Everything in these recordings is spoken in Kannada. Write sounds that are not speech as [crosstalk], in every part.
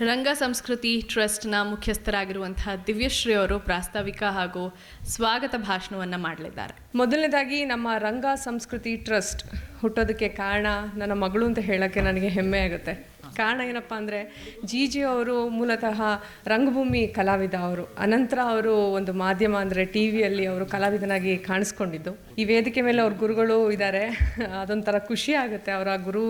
ರಂಗ ಸಂಸ್ಕೃತಿ ಟ್ರಸ್ಟ್ನ ಮುಖ್ಯಸ್ಥರಾಗಿರುವಂತಹ ದಿವ್ಯಶ್ರೀ ಅವರು ಪ್ರಾಸ್ತಾವಿಕ ಹಾಗೂ ಸ್ವಾಗತ ಭಾಷಣವನ್ನು ಮಾಡಲಿದ್ದಾರೆ. ಮೊದಲನೇದಾಗಿ ನಮ್ಮ ರಂಗ ಸಂಸ್ಕೃತಿ ಟ್ರಸ್ಟ್ ಹುಟ್ಟೋದಕ್ಕೆ ಕಾರಣ ನನ್ನ ಮಗಳು ಅಂತ ಹೇಳೋಕ್ಕೆ ನನಗೆ ಹೆಮ್ಮೆ ಆಗುತ್ತೆ. ಕಾರಣ ಏನಪ್ಪ ಅಂದರೆ ಜಿ ಜಿ ಅವರು ಮೂಲತಃ ರಂಗಭೂಮಿ ಕಲಾವಿದ ಅವರು. ಅನಂತರ ಅವರು ಒಂದು ಮಾಧ್ಯಮ ಅಂದರೆ ಟಿ ವಿಯಲ್ಲಿ ಅವರು ಕಲಾವಿದನಾಗಿ ಕಾಣಿಸ್ಕೊಂಡಿದ್ದು. ಈ ವೇದಿಕೆ ಮೇಲೆ ಅವ್ರ ಗುರುಗಳು ಇದ್ದಾರೆ ಅದೊಂಥರ ಖುಷಿ ಆಗುತ್ತೆ. ಅವರ ಗುರು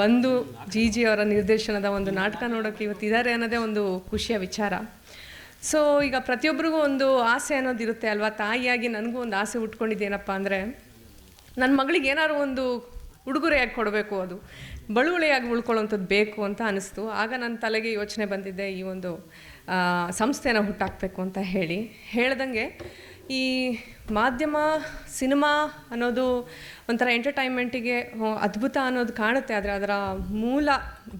ಬಂದು ಜಿ ಜಿ ಅವರ ನಿರ್ದೇಶನದ ಒಂದು ನಾಟಕ ನೋಡೋಕ್ಕೆ ಇವತ್ತಿದ್ದಾರೆ ಅನ್ನೋದೇ ಒಂದು ಖುಷಿಯ ವಿಚಾರ. ಸೊ ಈಗ ಪ್ರತಿಯೊಬ್ಬರಿಗೂ ಒಂದು ಆಸೆ ಅನ್ನೋದಿರುತ್ತೆ ಅಲ್ವಾ? ತಾಯಿಯಾಗಿ ನನಗೂ ಒಂದು ಆಸೆ ಉಟ್ಕೊಂಡಿದ್ದೇನಪ್ಪ ಅಂದರೆ ನನ್ನ ಮಗಳಿಗೆ ಏನಾದ್ರು ಒಂದು ಉಡುಗೊರೆಯಾಗಿ ಕೊಡಬೇಕು ಅದು. ಬಳುವಳಿಯಾಗಿ ಉಳ್ಕೊಳ್ಳೋಂಥದ್ದು ಬೇಕು ಅಂತ ಅನಿಸ್ತು. ಆಗ ನನ್ನ ತಲೆಗೆ ಯೋಚನೆ ಬಂದಿದ್ದೆ, ಈ ಒಂದು ಸಂಸ್ಥೆನ ಹುಟ್ಟಾಕಬೇಕು ಅಂತ ಹೇಳಿ. ಹೇಳ್ದಂಗೆ, ಈ ಮಾಧ್ಯಮ, ಸಿನಿಮಾ ಅನ್ನೋದು ಒಂಥರ ಎಂಟರ್ಟೈನ್ಮೆಂಟಿಗೆ ಅದ್ಭುತ ಅನ್ನೋದು ಕಾಣುತ್ತೆ. ಆದರೆ ಅದರ ಮೂಲ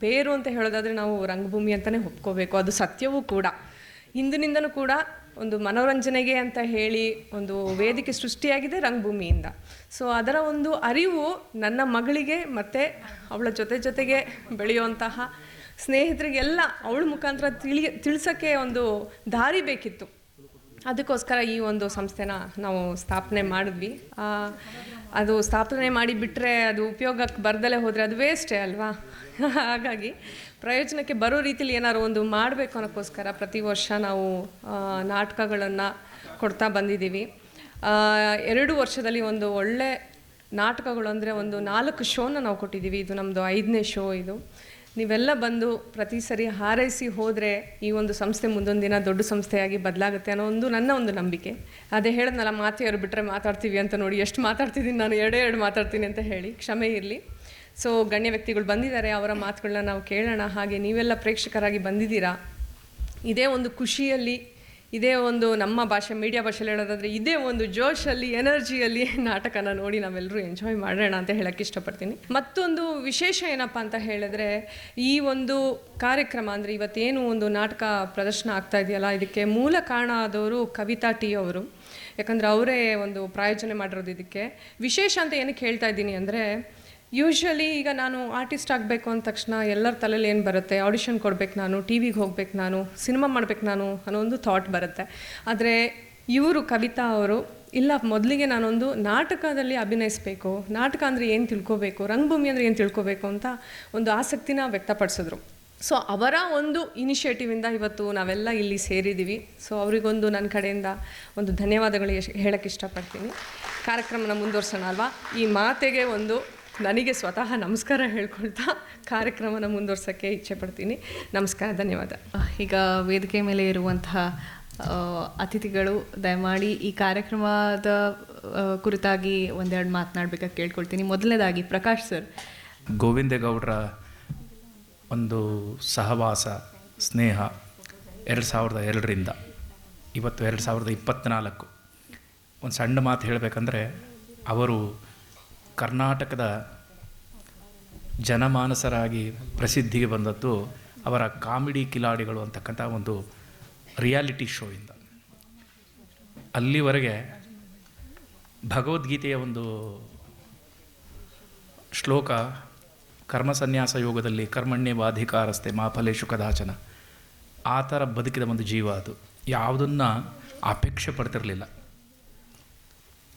ಬೇರು ಅಂತ ಹೇಳೋದಾದರೆ ನಾವು ರಂಗಭೂಮಿ ಅಂತಲೇ ಒಪ್ಕೋಬೇಕು. ಅದು ಸತ್ಯವೂ ಕೂಡ. ಹಿಂದಿನಿಂದನೂ ಕೂಡ ಒಂದು ಮನೋರಂಜನೆಗೆ ಅಂತ ಹೇಳಿ ಒಂದು ವೇದಿಕೆ ಸೃಷ್ಟಿಯಾಗಿದೆ ರಂಗಭೂಮಿಯಿಂದ. ಸೊ ಅದರ ಒಂದು ಅರಿವು ನನ್ನ ಮಗಳಿಗೆ ಮತ್ತು ಅವಳ ಜೊತೆ ಜೊತೆಗೆ ಬೆಳೆಯುವಂತಹ ಸ್ನೇಹಿತರಿಗೆಲ್ಲ ಅವಳ ಮುಖಾಂತರ ತಿಳಿ, ತಿಳಿಸೋಕ್ಕೆ ಒಂದು ದಾರಿ ಬೇಕಿತ್ತು. ಅದಕ್ಕೋಸ್ಕರ ಈ ಒಂದು ಸಂಸ್ಥೆನ ನಾವು ಸ್ಥಾಪನೆ ಮಾಡಿದ್ವಿ. ಅದು ಸ್ಥಾಪನೆ ಮಾಡಿ ಬಿಟ್ಟರೆ ಅದು ಉಪಯೋಗಕ್ಕೆ ಬರ್ದಲೇ ಹೋದರೆ ಅದು ವೇಸ್ಟೇ ಅಲ್ವಾ? ಹಾಗಾಗಿ ಪ್ರಯೋಜನಕ್ಕೆ ಬರೋ ರೀತಿಲಿ ಏನಾದ್ರು ಒಂದು ಮಾಡಬೇಕು ಅನ್ನೋಕ್ಕೋಸ್ಕರ ಪ್ರತಿ ವರ್ಷ ನಾವು ನಾಟಕಗಳನ್ನು ಕೊಡ್ತಾ ಬಂದಿದ್ದೀವಿ. ಎರಡು ವರ್ಷದಲ್ಲಿ ಒಂದು ಒಳ್ಳೆ ನಾಟಕಗಳು ಅಂದರೆ ಒಂದು ನಾಲ್ಕು ಶೋನ ನಾವು ಕೊಟ್ಟಿದ್ದೀವಿ. ಇದು ನಮ್ಮದು ಐದನೇ ಶೋ ಇದು. ನೀವೆಲ್ಲ ಬಂದು ಪ್ರತಿ ಸರಿ ಹಾರೈಸಿ ಹೋದರೆ ಈ ಒಂದು ಸಂಸ್ಥೆ ಮುಂದೊಂದು ದಿನ ದೊಡ್ಡ ಸಂಸ್ಥೆಯಾಗಿ ಬದಲಾಗುತ್ತೆ ಅನ್ನೋ ಒಂದು ನನ್ನ ಒಂದು ನಂಬಿಕೆ. ಅದೇ ಹೇಳಿದ್ನಲ್ಲ, ಮಾತೆಯವರು ಬಿಟ್ಟರೆ ಮಾತಾಡ್ತೀವಿ ಅಂತ ನೋಡಿ, ಎಷ್ಟು ಮಾತಾಡ್ತಿದ್ದೀನಿ ನಾನು, ಎರಡೇ ಎರಡು ಮಾತಾಡ್ತೀನಿ ಅಂತ ಹೇಳಿ. ಕ್ಷಮೆ ಇರಲಿ. ಸೊ ಗಣ್ಯ ವ್ಯಕ್ತಿಗಳು ಬಂದಿದ್ದಾರೆ, ಅವರ ಮಾತುಗಳನ್ನ ನಾವು ಕೇಳೋಣ. ಹಾಗೆ ನೀವೆಲ್ಲ ಪ್ರೇಕ್ಷಕರಾಗಿ ಬಂದಿದ್ದೀರಾ? ಇದೇ ಒಂದು ಖುಷಿಯಲ್ಲಿ, ಇದೇ ಒಂದು ನಮ್ಮ ಭಾಷೆ, ಮೀಡಿಯಾ ಭಾಷೆಯಲ್ಲಿ ಹೇಳೋದಾದರೆ, ಇದೇ ಒಂದು ಜೋಶಲ್ಲಿ, ಎನರ್ಜಿಯಲ್ಲಿ ನಾಟಕನ ನೋಡಿ ನಾವೆಲ್ಲರೂ ಎಂಜಾಯ್ ಮಾಡೋಣ ಅಂತ ಹೇಳೋಕ್ಕೆ ಇಷ್ಟಪಡ್ತೀನಿ. ಮತ್ತೊಂದು ವಿಶೇಷ ಏನಪ್ಪ ಅಂತ ಹೇಳಿದ್ರೆ, ಈ ಒಂದು ಕಾರ್ಯಕ್ರಮ ಅಂದರೆ ಇವತ್ತೇನು ಒಂದು ನಾಟಕ ಪ್ರದರ್ಶನ ಆಗ್ತಾ ಇದೆಯಲ್ಲ, ಇದಕ್ಕೆ ಮೂಲ ಕಾರಣ ಆದವರು ಕವಿತಾ ಟಿ ಅವರು. ಯಾಕಂದರೆ ಅವರೇ ಒಂದು ಪ್ರಾಯೋಜನೆ ಮಾಡಿರೋದು ಇದಕ್ಕೆ. ವಿಶೇಷ ಅಂತ ಏನಕ್ಕೆ ಹೇಳ್ತಾ ಇದ್ದೀನಿ ಅಂದರೆ ಯೂಶ್ವಲಿ ಈಗ ನಾನು ಆರ್ಟಿಸ್ಟ್ ಆಗಬೇಕು ಅಂದ ತಕ್ಷಣ ಎಲ್ಲರ ತಲೆಯಲ್ಲಿ ಏನು ಬರುತ್ತೆ? ಆಡಿಷನ್ ಕೊಡ್ಬೇಕು ನಾನು ಟಿ ವಿಗೆ ಹೋಗ್ಬೇಕು ನಾನು ಸಿನಿಮಾ ಮಾಡ್ಬೇಕು ನಾನು ಅನ್ನೋ ಒಂದು ಥಾಟ್ ಬರುತ್ತೆ. ಆದರೆ ಇವರು ಕವಿತಾ ಅವರು, ಇಲ್ಲ ಮೊದಲಿಗೆ ನಾನೊಂದು ನಾಟಕದಲ್ಲಿ ಅಭಿನಯಿಸಬೇಕು, ನಾಟಕ ಅಂದರೆ ಏನು ತಿಳ್ಕೋಬೇಕು, ರಂಗಭೂಮಿ ಅಂದರೆ ಏನು ತಿಳ್ಕೋಬೇಕು ಅಂತ ಒಂದು ಆಸಕ್ತಿನ ವ್ಯಕ್ತಪಡಿಸಿದ್ರು. ಸೊ ಅವರ ಒಂದು ಇನಿಷಿಯೇಟಿವಿಂದ ಇವತ್ತು ನಾವೆಲ್ಲ ಇಲ್ಲಿ ಸೇರಿದ್ದೀವಿ ಸೊ ಅವರಿಗೊಂದು ನನ್ನ ಕಡೆಯಿಂದ ಒಂದು ಧನ್ಯವಾದಗಳು ಹೇಳೋಕೆ ಹೇಳಕ್ಕೆ ಇಷ್ಟಪಡ್ತೀನಿ. ಕಾರ್ಯಕ್ರಮನ ಮುಂದುವರ್ಸೋಣ ಅಲ್ವಾ? ಈ ಮಾತೆಗೆ ಒಂದು ನನಗೆ ಸ್ವತಃ ನಮಸ್ಕಾರ ಹೇಳ್ಕೊಳ್ತಾ ಕಾರ್ಯಕ್ರಮನ ಮುಂದುವರ್ಸೋಕ್ಕೆ ಇಚ್ಛೆ ಪಡ್ತೀನಿ. ನಮಸ್ಕಾರ ಧನ್ಯವಾದ. ಈಗ ವೇದಿಕೆ ಮೇಲೆ ಇರುವಂತಹ ಅತಿಥಿಗಳು ದಯಮಾಡಿ ಈ ಕಾರ್ಯಕ್ರಮದ ಕುರಿತಾಗಿ ಒಂದೆರಡು ಮಾತನಾಡ್ಬೇಕಾಗಿ ಕೇಳ್ಕೊಳ್ತೀನಿ. ಮೊದಲನೇದಾಗಿ ಪ್ರಕಾಶ್ ಸರ್. ಗೋವಿಂದೇಗೌಡರ ಒಂದು ಸಹವಾಸ ಸ್ನೇಹ ಎರಡು ಸಾವಿರದ ಎರಡರಿಂದ ಇವತ್ತು ಎರಡು ಸಾವಿರದ ಇಪ್ಪತ್ತ್ನಾಲ್ಕು ಒಂದು ಸಣ್ಣ ಮಾತು ಹೇಳಬೇಕಂದ್ರೆ ಅವರು ಕರ್ನಾಟಕದ ಜನಮಾನಸರಾಗಿ ಪ್ರಸಿದ್ಧಿಗೆ ಬಂದದ್ದು ಅವರ ಕಾಮಿಡಿ ಕಿಲಾಡಿಗಳು ಅಂತಕ್ಕಂಥ ಒಂದು ರಿಯಾಲಿಟಿ ಶೋಯಿಂದ. ಅಲ್ಲಿವರೆಗೆ ಭಗವದ್ಗೀತೆಯ ಒಂದು ಶ್ಲೋಕ, ಕರ್ಮಸನ್ಯಾಸ ಯೋಗದಲ್ಲಿ ಕರ್ಮಣ್ಯ ಬಾಧಿಕಾರಸ್ತೆ ಮಾಫಲೇಶು ಕದಾಚನ ಆ ಥರ ಬದುಕಿದ ಒಂದು ಜೀವ ಅದು. ಯಾವುದನ್ನು ಅಪೇಕ್ಷೆ ಪಡ್ತಿರಲಿಲ್ಲ.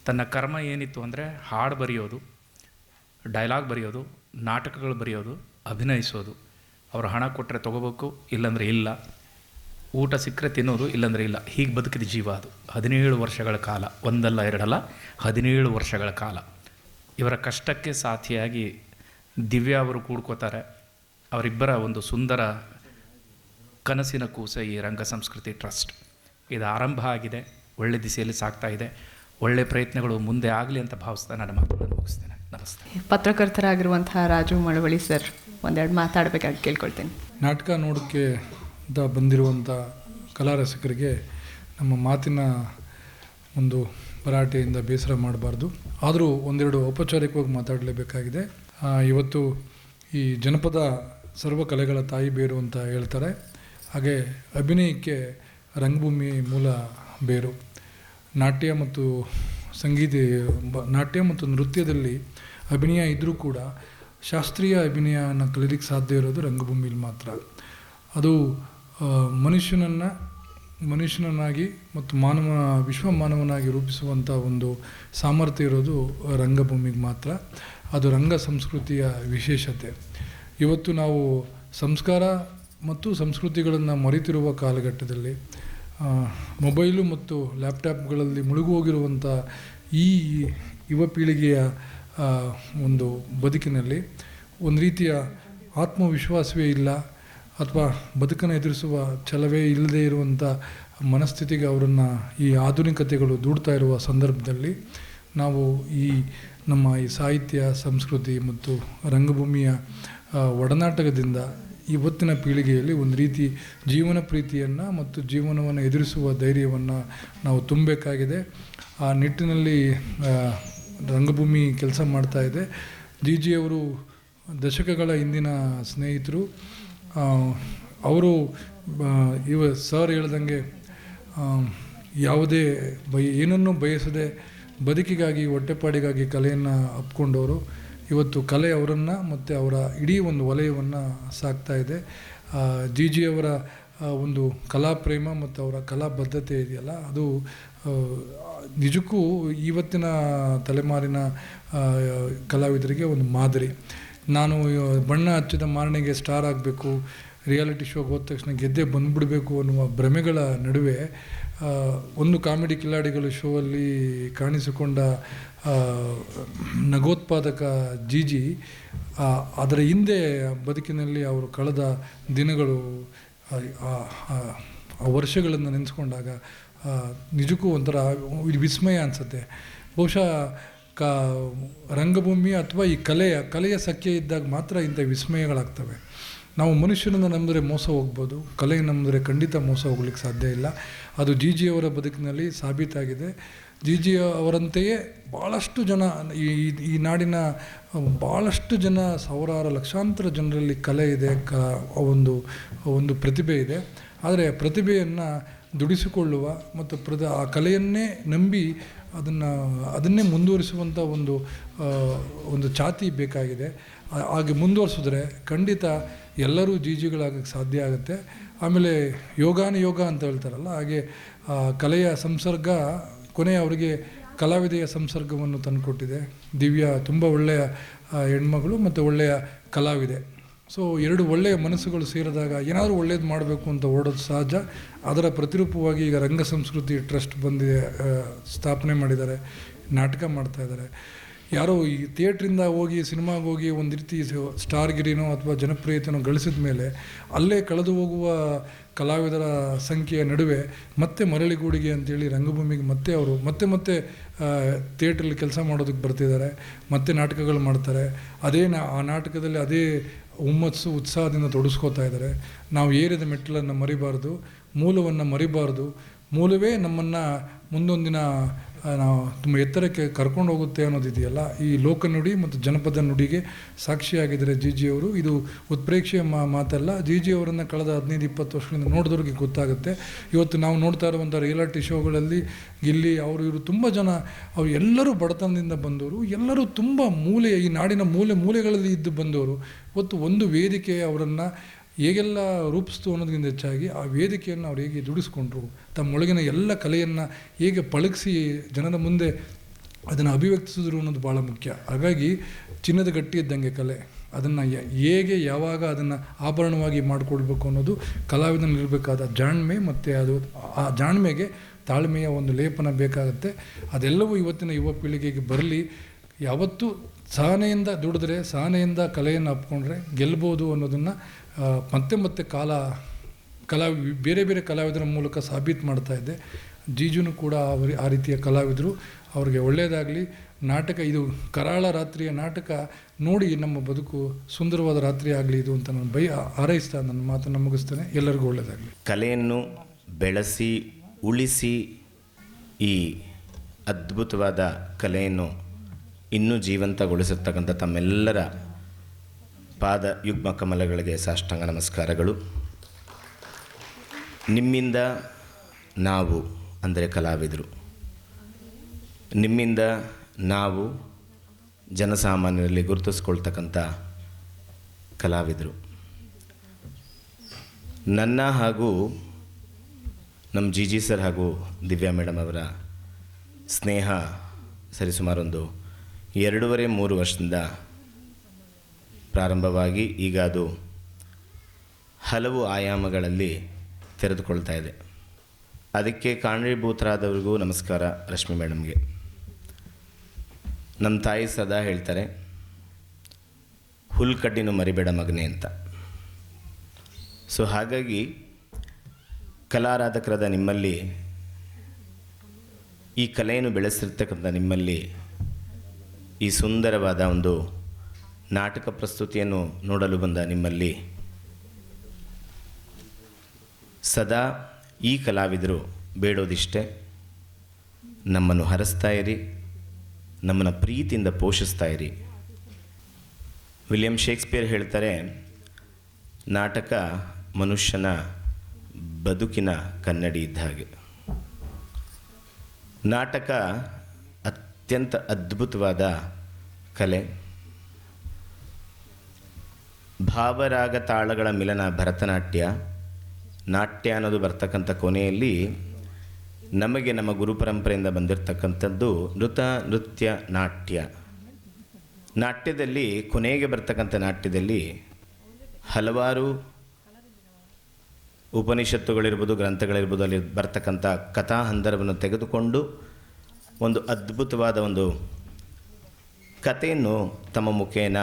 ತನ್ನ ಕರ್ಮ ಏನಿತ್ತು ಅಂದರೆ ಹಾಡು ಬರೆಯೋದು, ಡೈಲಾಗ್ ಬರೆಯೋದು, ನಾಟಕಗಳು ಬರೆಯೋದು, ಅಭಿನಯಿಸೋದು. ಅವರು ಹಣ ಕೊಟ್ಟರೆ ತೊಗೋಬೇಕು, ಇಲ್ಲಾಂದರೆ ಇಲ್ಲ. ಊಟ ಸಿಕ್ಕರೆ ತಿನ್ನೋದು, ಇಲ್ಲಾಂದರೆ ಇಲ್ಲ. ಹೀಗೆ ಬದುಕಿದ ಜೀವ ಅದು. ಹದಿನೇಳು ವರ್ಷಗಳ ಕಾಲ. ಒಂದಲ್ಲ ಎರಡಲ್ಲ, ಹದಿನೇಳು ವರ್ಷಗಳ ಕಾಲ. ಇವರ ಕಷ್ಟಕ್ಕೆ ಸಾಥಿಯಾಗಿ ದಿವ್ಯಾ ಅವರು ಕೂಡ್ಕೋತಾರೆ. ಅವರಿಬ್ಬರ ಒಂದು ಸುಂದರ ಕನಸಿನ ಕೂಸ ಈ ರಂಗ ಸಂಸ್ಕೃತಿ ಟ್ರಸ್ಟ್. ಇದು ಆರಂಭ ಆಗಿದೆ, ಒಳ್ಳೆ ದಿಸೆಯಲ್ಲಿ ಸಾಗ್ತಾ ಇದೆ. ಒಳ್ಳೆ ಪ್ರಯತ್ನಗಳು ಮುಂದೆ ಆಗಲಿ ಅಂತ ಭಾವಿಸ್ತಾ ನನ್ನ ಮಾತುಗಳನ್ನು ಮುಗಿಸ್ತೇನೆ. ನಮಸ್ತೆ. ಪತ್ರಕರ್ತರಾಗಿರುವಂತಹ ರಾಜು ಮಳವಳ್ಳಿ ಸರ್ ಒಂದೆರಡು ಮಾತಾಡಬೇಕಾಗಿ ಕೇಳ್ಕೊಳ್ತೇನೆ. ನಾಟಕ ನೋಡೋಕ್ಕೆ ದ ಬಂದಿರುವಂಥ ಕಲಾ ರಸಿಕರಿಗೆ ನಮ್ಮ ಮಾತಿನ ಒಂದು ಭರಾಟೆಯಿಂದ ಬೇಸರ ಮಾಡಬಾರ್ದು. ಆದರೂ ಒಂದೆರಡು ಔಪಚಾರಿಕವಾಗಿ ಮಾತಾಡಲೇಬೇಕಾಗಿದೆ. ಆ, ಇವತ್ತು ಈ ಜನಪದ ಸರ್ವ ಕಲೆಗಳ ತಾಯಿ ಬೇರು ಅಂತ ಹೇಳ್ತಾರೆ. ಹಾಗೆ ಅಭಿನಯಕ್ಕೆ ರಂಗಭೂಮಿ ಮೂಲ ಬೇರು. ನಾಟ್ಯ ಮತ್ತು ಸಂಗೀತ ನಾಟ್ಯ ಮತ್ತು ನೃತ್ಯದಲ್ಲಿ ಅಭಿನಯ ಇದ್ದರೂ ಕೂಡ ಶಾಸ್ತ್ರೀಯ ಅಭಿನಯನ ಕಲೀಲಿಕ್ಕೆ ಸಾಧ್ಯ ಇರೋದು ರಂಗಭೂಮಿಲಿ ಮಾತ್ರ. ಅದು ಮನುಷ್ಯನನ್ನು, ಮನುಷ್ಯನನ್ನಾಗಿ ಮತ್ತು ಮಾನವ ವಿಶ್ವ ಮಾನವನಾಗಿ ರೂಪಿಸುವಂಥ ಒಂದು ಸಾಮರ್ಥ್ಯ ಇರೋದು ರಂಗಭೂಮಿಗೆ ಮಾತ್ರ. ಅದು ರಂಗ ಸಂಸ್ಕೃತಿಯ ವಿಶೇಷತೆ. ಇವತ್ತು ನಾವು ಸಂಸ್ಕಾರ ಮತ್ತು ಸಂಸ್ಕೃತಿಗಳನ್ನು ಮರೆತಿರುವ ಕಾಲಘಟ್ಟದಲ್ಲಿ ಮೊಬೈಲು ಮತ್ತು ಲ್ಯಾಪ್ಟಾಪ್ಗಳಲ್ಲಿ ಮುಳುಗಿ ಹೋಗಿರುವಂಥ ಈ ಯುವ ಪೀಳಿಗೆಯ ಒಂದು ಬದುಕಿನಲ್ಲಿ ಒಂದು ರೀತಿಯ ಆತ್ಮವಿಶ್ವಾಸವೇ ಇಲ್ಲ ಅಥವಾ ಬದುಕನ್ನು ಎದುರಿಸುವ ಛಲವೇ ಇಲ್ಲದೆ ಇರುವಂಥ ಮನಸ್ಥಿತಿಗೆ ಅವರನ್ನು ಈ ಆಧುನಿಕತೆಗಳು ದೂಡ್ತಾ ಇರುವ ಸಂದರ್ಭದಲ್ಲಿ ನಾವು ಈ ನಮ್ಮ ಈ ಸಾಹಿತ್ಯ, ಸಂಸ್ಕೃತಿ ಮತ್ತು ರಂಗಭೂಮಿಯ ಒಡನಾಟಕದಿಂದ ಇವತ್ತಿನ ಪೀಳಿಗೆಯಲ್ಲಿ ಒಂದು ರೀತಿ ಜೀವನ ಪ್ರೀತಿಯನ್ನು ಮತ್ತು ಜೀವನವನ್ನು ಎದುರಿಸುವ ಧೈರ್ಯವನ್ನು ನಾವು ತುಂಬಬೇಕಾಗಿದೆ. ಆ ನಿಟ್ಟಿನಲ್ಲಿ ರಂಗಭೂಮಿ ಕೆಲಸ ಮಾಡ್ತಾ ಇದೆ. ಜಿ ಜಿ ಅವರು ದಶಕಗಳ ಹಿಂದಿನ ಸ್ನೇಹಿತರು. ಅವರು ಇವ ಸರ್ ಹೇಳ್ದಂಗೆ ಯಾವುದೇ ಬಯ, ಏನನ್ನೂ ಬಯಸದೆ ಬದುಕಿಗಾಗಿ, ಹೊಟ್ಟೆಪಾಡಿಗಾಗಿ ಕಲೆಯನ್ನು ಅಪ್ಕೊಂಡವರು. ಇವತ್ತು ಕಲೆ ಅವರನ್ನು ಮತ್ತು ಅವರ ಇಡೀ ಒಂದು ವಲಯವನ್ನು ಸಾಕ್ತಾ ಇದೆ. ಜಿ ಅವರ ಒಂದು ಕಲಾ ಪ್ರೇಮ ಮತ್ತು ಅವರ ಕಲಾ ಬದ್ಧತೆ ಇದೆಯಲ್ಲ, ಅದು ನಿಜಕ್ಕೂ ಇವತ್ತಿನ ತಲೆಮಾರಿನ ಕಲಾವಿದರಿಗೆ ಒಂದು ಮಾದರಿ. ನಾನು ಬಣ್ಣ ಹಚ್ಚಿದ ಮಾರನೆಗೆ ಸ್ಟಾರ್ ಆಗಬೇಕು, ರಿಯಾಲಿಟಿ ಶೋಗೆ ಹೋದ ತಕ್ಷಣ ಗೆದ್ದೆ ಬಂದ್ಬಿಡಬೇಕು ಅನ್ನುವ ಭ್ರಮೆಗಳ ನಡುವೆ ಒಂದು ಕಾಮಿಡಿ ಕಿಲಾಡಿಗಳು ಶೋ ಅಲ್ಲಿ ಕಾಣಿಸಿಕೊಂಡ ನಗೋತ್ಪಾದಕ ಜಿಜಿ ಅದರ ಹಿಂದೆ ಬದುಕಿನಲ್ಲಿ ಅವರು ಕಳೆದ ದಿನಗಳು, ಆ ವರ್ಷಗಳನ್ನು ನೆನೆಸ್ಕೊಂಡಾಗ ನಿಜಕ್ಕೂ ಒಂಥರ ಇದು ವಿಸ್ಮಯ ಅನಿಸುತ್ತೆ. ಬಹುಶಃ ಕ, ರಂಗಭೂಮಿ ಅಥವಾ ಈ ಕಲೆಯ ಕಲೆಯ ಸಖ್ಯ ಇದ್ದಾಗ ಮಾತ್ರ ಇಂಥ ವಿಸ್ಮಯಗಳಾಗ್ತವೆ. ನಾವು ಮನುಷ್ಯನನ್ನು ನಂಬಿದ್ರೆ ಮೋಸ ಹೋಗ್ಬೋದು ಕಲೆ ನಂಬಿದ್ರೆ ಖಂಡಿತ ಮೋಸ ಹೋಗ್ಲಿಕ್ಕೆ ಸಾಧ್ಯ ಇಲ್ಲ. ಅದು ಜಿ ಜಿ ಅವರ ಬದುಕಿನಲ್ಲಿ ಸಾಬೀತಾಗಿದೆ. ಜಿ ಜಿ ಅವರಂತೆಯೇ ಭಾಳಷ್ಟು ಜನ, ಈ, ಈ- ನಾಡಿನ ಭಾಳಷ್ಟು ಜನ, ಸಾವಿರಾರು ಲಕ್ಷಾಂತರ ಜನರಲ್ಲಿ ಕಲೆ ಇದೆ, ಕ, ಒಂದು ಒಂದು ಪ್ರತಿಭೆ ಇದೆ. ಆದರೆ ಪ್ರತಿಭೆಯನ್ನು ದುಡಿಸಿಕೊಳ್ಳುವ ಮತ್ತು ಪ್ರದ ಆ ಕಲೆಯನ್ನೇ ನಂಬಿ ಅದನ್ನು, ಅದನ್ನೇ ಮುಂದುವರಿಸುವಂಥ ಒಂದು ಒಂದು ಛಾತಿ ಬೇಕಾಗಿದೆ. ಹಾಗೆ ಮುಂದುವರಿಸಿದ್ರೆ ಖಂಡಿತ ಎಲ್ಲರೂ ಜೀಜಿಗಳಾಗಕ್ಕೆ ಸಾಧ್ಯ ಆಗುತ್ತೆ. ಆಮೇಲೆ ಯೋಗಾನ ಯೋಗ ಅಂತ ಹೇಳ್ತಾರಲ್ಲ, ಹಾಗೆ, ಆ, ಕಲೆಯ ಸಂಸರ್ಗ ಕೊನೆ ಅವರಿಗೆ ಕಲಾವಿದೆಯ ಸಂಸರ್ಗವನ್ನು ತಂದುಕೊಟ್ಟಿದೆ. ದಿವ್ಯ ತುಂಬ ಒಳ್ಳೆಯ ಹೆಣ್ಮಗಳು ಮತ್ತು ಒಳ್ಳೆಯ ಕಲಾವಿದೆ. ಸೊ ಎರಡು ಒಳ್ಳೆಯ ಮನಸ್ಸುಗಳು ಸೇರಿದಾಗ ಏನಾದರೂ ಒಳ್ಳೇದು ಮಾಡಬೇಕು ಅಂತ ಓಡೋದು ಸಹಜ. ಅದರ ಪ್ರತಿರೂಪವಾಗಿ ಈಗ ರಂಗ ಸಂಸ್ಕೃತಿ ಟ್ರಸ್ಟ್ ಬಂದಿದೆ ಸ್ಥಾಪನೆ ಮಾಡಿದ್ದಾರೆ, ನಾಟಕ ಮಾಡ್ತಾಯಿದ್ದಾರೆ ಯಾರೋ ಈ ಥಿಯೇಟ್ರಿಂದ ಹೋಗಿ, ಸಿನಿಮಾಗೆ ಹೋಗಿ ಒಂದು ರೀತಿ ಸ್ಟಾರ್ಗಿರಿನೋ ಅಥವಾ ಜನಪ್ರಿಯತೆನೋ ಗಳಿಸಿದ ಮೇಲೆ ಅಲ್ಲೇ ಕಳೆದು ಹೋಗುವ ಕಲಾವಿದರ ಸಂಖ್ಯೆಯ ನಡುವೆ ಮತ್ತೆ ಮರಳಿಗೂಡಿಗೆ ಅಂತೇಳಿ ರಂಗಭೂಮಿಗೆ ಮತ್ತೆ ಅವರು ಮತ್ತೆ ಮತ್ತೆ ಥಿಯೇಟ್ರಲ್ಲಿ ಕೆಲಸ ಮಾಡೋದಕ್ಕೆ ಬರ್ತಿದ್ದಾರೆ, ಮತ್ತೆ ನಾಟಕಗಳು ಮಾಡ್ತಾರೆ. ಅದೇ ನಾ ಆ ನಾಟಕದಲ್ಲಿ ಅದೇ ಹುಮ್ಮಸ್ಸು ಉತ್ಸಾಹದಿಂದ ತೊಡಸ್ಕೋತಾ ಇದ್ದಾರೆ. ನಾವು ಏರಿದ ಮೆಟ್ಟಲನ್ನು ಮರಿಬಾರ್ದು, ಮೂಲವನ್ನು ಮರಿಬಾರ್ದು. ಮೂಲವೇ ನಮ್ಮನ್ನು ಮುಂದೊಂದಿನ ನಾವು ತುಂಬ ಎತ್ತರಕ್ಕೆ ಕರ್ಕೊಂಡು ಹೋಗುತ್ತೆ ಅನ್ನೋದಿದೆಯಲ್ಲ ಈ ಲೋಕ ನುಡಿ ಮತ್ತು ಜನಪದ ನುಡಿಗೆ ಸಾಕ್ಷಿಯಾಗಿದ್ದಾರೆ ಜಿ ಅವರು. ಇದು ಉತ್ಪ್ರೇಕ್ಷೆಯ ಮಾತಲ್ಲ, ಜಿ ಜಿ ಅವರನ್ನು ಕಳೆದ ಹದಿನೈದು, ಇಪ್ಪತ್ತು ವರ್ಷಗಳಿಂದ ನೋಡಿದವ್ರಿಗೆ ಗೊತ್ತಾಗುತ್ತೆ. ಇವತ್ತು ನಾವು ನೋಡ್ತಾ ಇರುವಂಥ ರಿಯಾಲಿಟಿ ಶೋಗಳಲ್ಲಿ ಇಲ್ಲಿ ಅವರು, ಇವರು ತುಂಬ ಜನ ಅವ್ರು ಎಲ್ಲರೂ ಬಡತನದಿಂದ ಬಂದವರು, ಎಲ್ಲರೂ ತುಂಬ ಮೂಲೆ, ಈ ನಾಡಿನ ಮೂಲೆ ಮೂಲೆಗಳಲ್ಲಿ ಇದ್ದು ಬಂದವರು. ಇವತ್ತು ಒಂದು ವೇದಿಕೆ ಅವರನ್ನು ಹೇಗೆಲ್ಲ ರೂಪಿಸ್ತು ಅನ್ನೋದಕ್ಕಿಂತ ಹೆಚ್ಚಾಗಿ ಆ ವೇದಿಕೆಯನ್ನು ಅವ್ರು ಹೇಗೆ ದುಡಿಸ್ಕೊಂಡ್ರು ತಮ್ಮೊಳಗಿನ ಎಲ್ಲ ಕಲೆಯನ್ನು ಹೇಗೆ ಪಳಗಿಸಿ ಜನರ ಮುಂದೆ ಅದನ್ನು ಅಭಿವ್ಯಕ್ತಿಸಿದ್ರು ಅನ್ನೋದು ಭಾಳ ಮುಖ್ಯ. ಹಾಗಾಗಿ ಚಿನ್ನದ ಗಟ್ಟಿ ಇದ್ದಂಗೆ ಕಲೆ, ಅದನ್ನು ಹೇಗೆ ಯಾವಾಗ ಅದನ್ನು ಆಭರಣವಾಗಿ ಮಾಡಿಕೊಡ್ಬೇಕು ಅನ್ನೋದು ಕಲಾವಿದನಲ್ಲಿರಬೇಕಾದ ಜಾಣ್ಮೆ ಮತ್ತು ಅದು ಆ ಜಾಣ್ಮೆಗೆ ತಾಳ್ಮೆಯ ಒಂದು ಲೇಪನ ಬೇಕಾಗುತ್ತೆ. ಅದೆಲ್ಲವೂ ಇವತ್ತಿನ ಯುವ ಪೀಳಿಗೆಗೆ ಬರಲಿ. ಯಾವತ್ತೂ ಸಹನೆಯಿಂದ ದುಡಿದ್ರೆ ಸಹನೆಯಿಂದ ಕಲೆಯನ್ನು ಅಪ್ಕೊಂಡ್ರೆ ಗೆಲ್ಬೋದು ಅನ್ನೋದನ್ನು ಮತ್ತೆ ಮತ್ತೆ ಕಾಲ, ಕಲಾ, ಬೇರೆ ಬೇರೆ ಕಲಾವಿದರ ಮೂಲಕ ಸಾಬೀತು ಮಾಡ್ತಾ ಇದ್ದೆ. ಜೀಜುನು ಕೂಡ ಅವರು, ಆ ರೀತಿಯ ಕಲಾವಿದರು. ಅವ್ರಿಗೆ ಒಳ್ಳೆಯದಾಗಲಿ ನಾಟಕ, ಇದು ಕರಾಳ ರಾತ್ರಿಯ ನಾಟಕ ನೋಡಿ ನಮ್ಮ ಬದುಕು ಸುಂದರವಾದ ರಾತ್ರಿ ಆಗಲಿ ಇದು ಅಂತ ನಾನು ಬೈ ಹಾರೈಸ್ತಾ ನನ್ನ ಮಾತನ್ನು ಮುಗಿಸ್ತೇನೆ. ಎಲ್ಲರಿಗೂ ಒಳ್ಳೆಯದಾಗಲಿ ಕಲೆಯನ್ನು ಬೆಳೆಸಿ, ಉಳಿಸಿ ಈ ಅದ್ಭುತವಾದ ಕಲೆಯನ್ನು ಇನ್ನೂ ಜೀವಂತಗೊಳಿಸತಕ್ಕಂಥ ತಮ್ಮೆಲ್ಲರ ಪಾದ ಯುಗ್ಮ ಕಮಲಗಳಿಗೆ ಸಾಷ್ಟಾಂಗ ನಮಸ್ಕಾರಗಳು. ನಿಮ್ಮಿಂದ ನಾವು, ಅಂದರೆ ಕಲಾವಿದರು, ನಿಮ್ಮಿಂದ ನಾವು ಜನಸಾಮಾನ್ಯರಲ್ಲಿ ಗುರುತಿಸ್ಕೊಳ್ತಕ್ಕಂಥ ಕಲಾವಿದರು. ನನ್ನ ಹಾಗೂ ನಮ್ಮ ಜಿ ಜಿ ಸರ್ ಹಾಗೂ ದಿವ್ಯಾ ಮೇಡಮ್ ಅವರ ಸ್ನೇಹ ಸರಿಸುಮಾರೊಂದು ಎರಡೂವರೆ ಮೂರು ವರ್ಷದಿಂದ ಪ್ರಾರಂಭವಾಗಿ ಈಗ ಅದು ಹಲವು ಆಯಾಮಗಳಲ್ಲಿ ತೆರೆದುಕೊಳ್ತಾ ಇದೆ. ಅದಕ್ಕೆ ಕಾರಣೀಭೂತರಾದವ್ರಿಗೂ ನಮಸ್ಕಾರ ರಶ್ಮಿ ಮೇಡಮ್ಗೆ. ನಮ್ಮ ತಾಯಿ ಸದಾ ಹೇಳ್ತಾರೆ, ಹುಲ್ಕಡ್ಡಿನೂ ಮರಿಬೇಡ ಮಗನೆ ಅಂತ. ಸೊ ಹಾಗಾಗಿ ಕಲಾರಾಧಕರಾದ ನಿಮ್ಮಲ್ಲಿ ಈ ಕಲೆಯನ್ನು ಬೆಳೆಸಿರ್ತಕ್ಕಂಥ ನಿಮ್ಮಲ್ಲಿ ಈ ಸುಂದರವಾದ ಒಂದು ನಾಟಕ ಪ್ರಸ್ತುತಿಯನ್ನು ನೋಡಲು ಬಂದ ನಿಮ್ಮಲ್ಲಿ. ಸದಾ ಈ ಕಲಾವಿದರು ಬೇಡೋದಿಷ್ಟೇ. ನಮ್ಮನ್ನು ಹರಸ್ತಾ ಇರಿ. ನಮ್ಮನ್ನು ಪ್ರೀತಿಯಿಂದ ಪೋಷಿಸ್ತಾ ಇರಿ. ವಿಲಿಯಂ ಶೇಕ್ಸ್ಪಿಯರ್ ಹೇಳ್ತಾರೆ, ನಾಟಕ ಮನುಷ್ಯನ ಬದುಕಿನ ಕನ್ನಡಿ ಇದ್ದ ಹಾಗೆ. ನಾಟಕ ಅತ್ಯಂತ ಅದ್ಭುತವಾದ ಕಲೆ. ಭಾವರಾಗ ತಾಳಗಳ ಮಿಲನ ಭರತನಾಟ್ಯ. ನಾಟ್ಯ ಅನ್ನೋದು ಬರ್ತಕ್ಕಂಥ ಕೊನೆಯಲ್ಲಿ ನಮಗೆ ನಮ್ಮ ಗುರು ಪರಂಪರೆಯಿಂದ ಬಂದಿರತಕ್ಕಂಥದ್ದು ನೃತ, ನೃತ್ಯ, ನಾಟ್ಯ. ನಾಟ್ಯದಲ್ಲಿ, ಕೊನೆಗೆ ಬರ್ತಕ್ಕಂಥ ನಾಟ್ಯದಲ್ಲಿ ಹಲವಾರು ಉಪನಿಷತ್ತುಗಳಿರ್ಬೋದು, ಗ್ರಂಥಗಳಿರ್ಬೋದು, ಅಲ್ಲಿ ಬರ್ತಕ್ಕಂಥ ಕಥಾ ಹಂದರವನ್ನು ತೆಗೆದುಕೊಂಡು ಒಂದು ಅದ್ಭುತವಾದ ಒಂದು ಕಥೆಯನ್ನು ತಮ್ಮ ಮುಖೇನ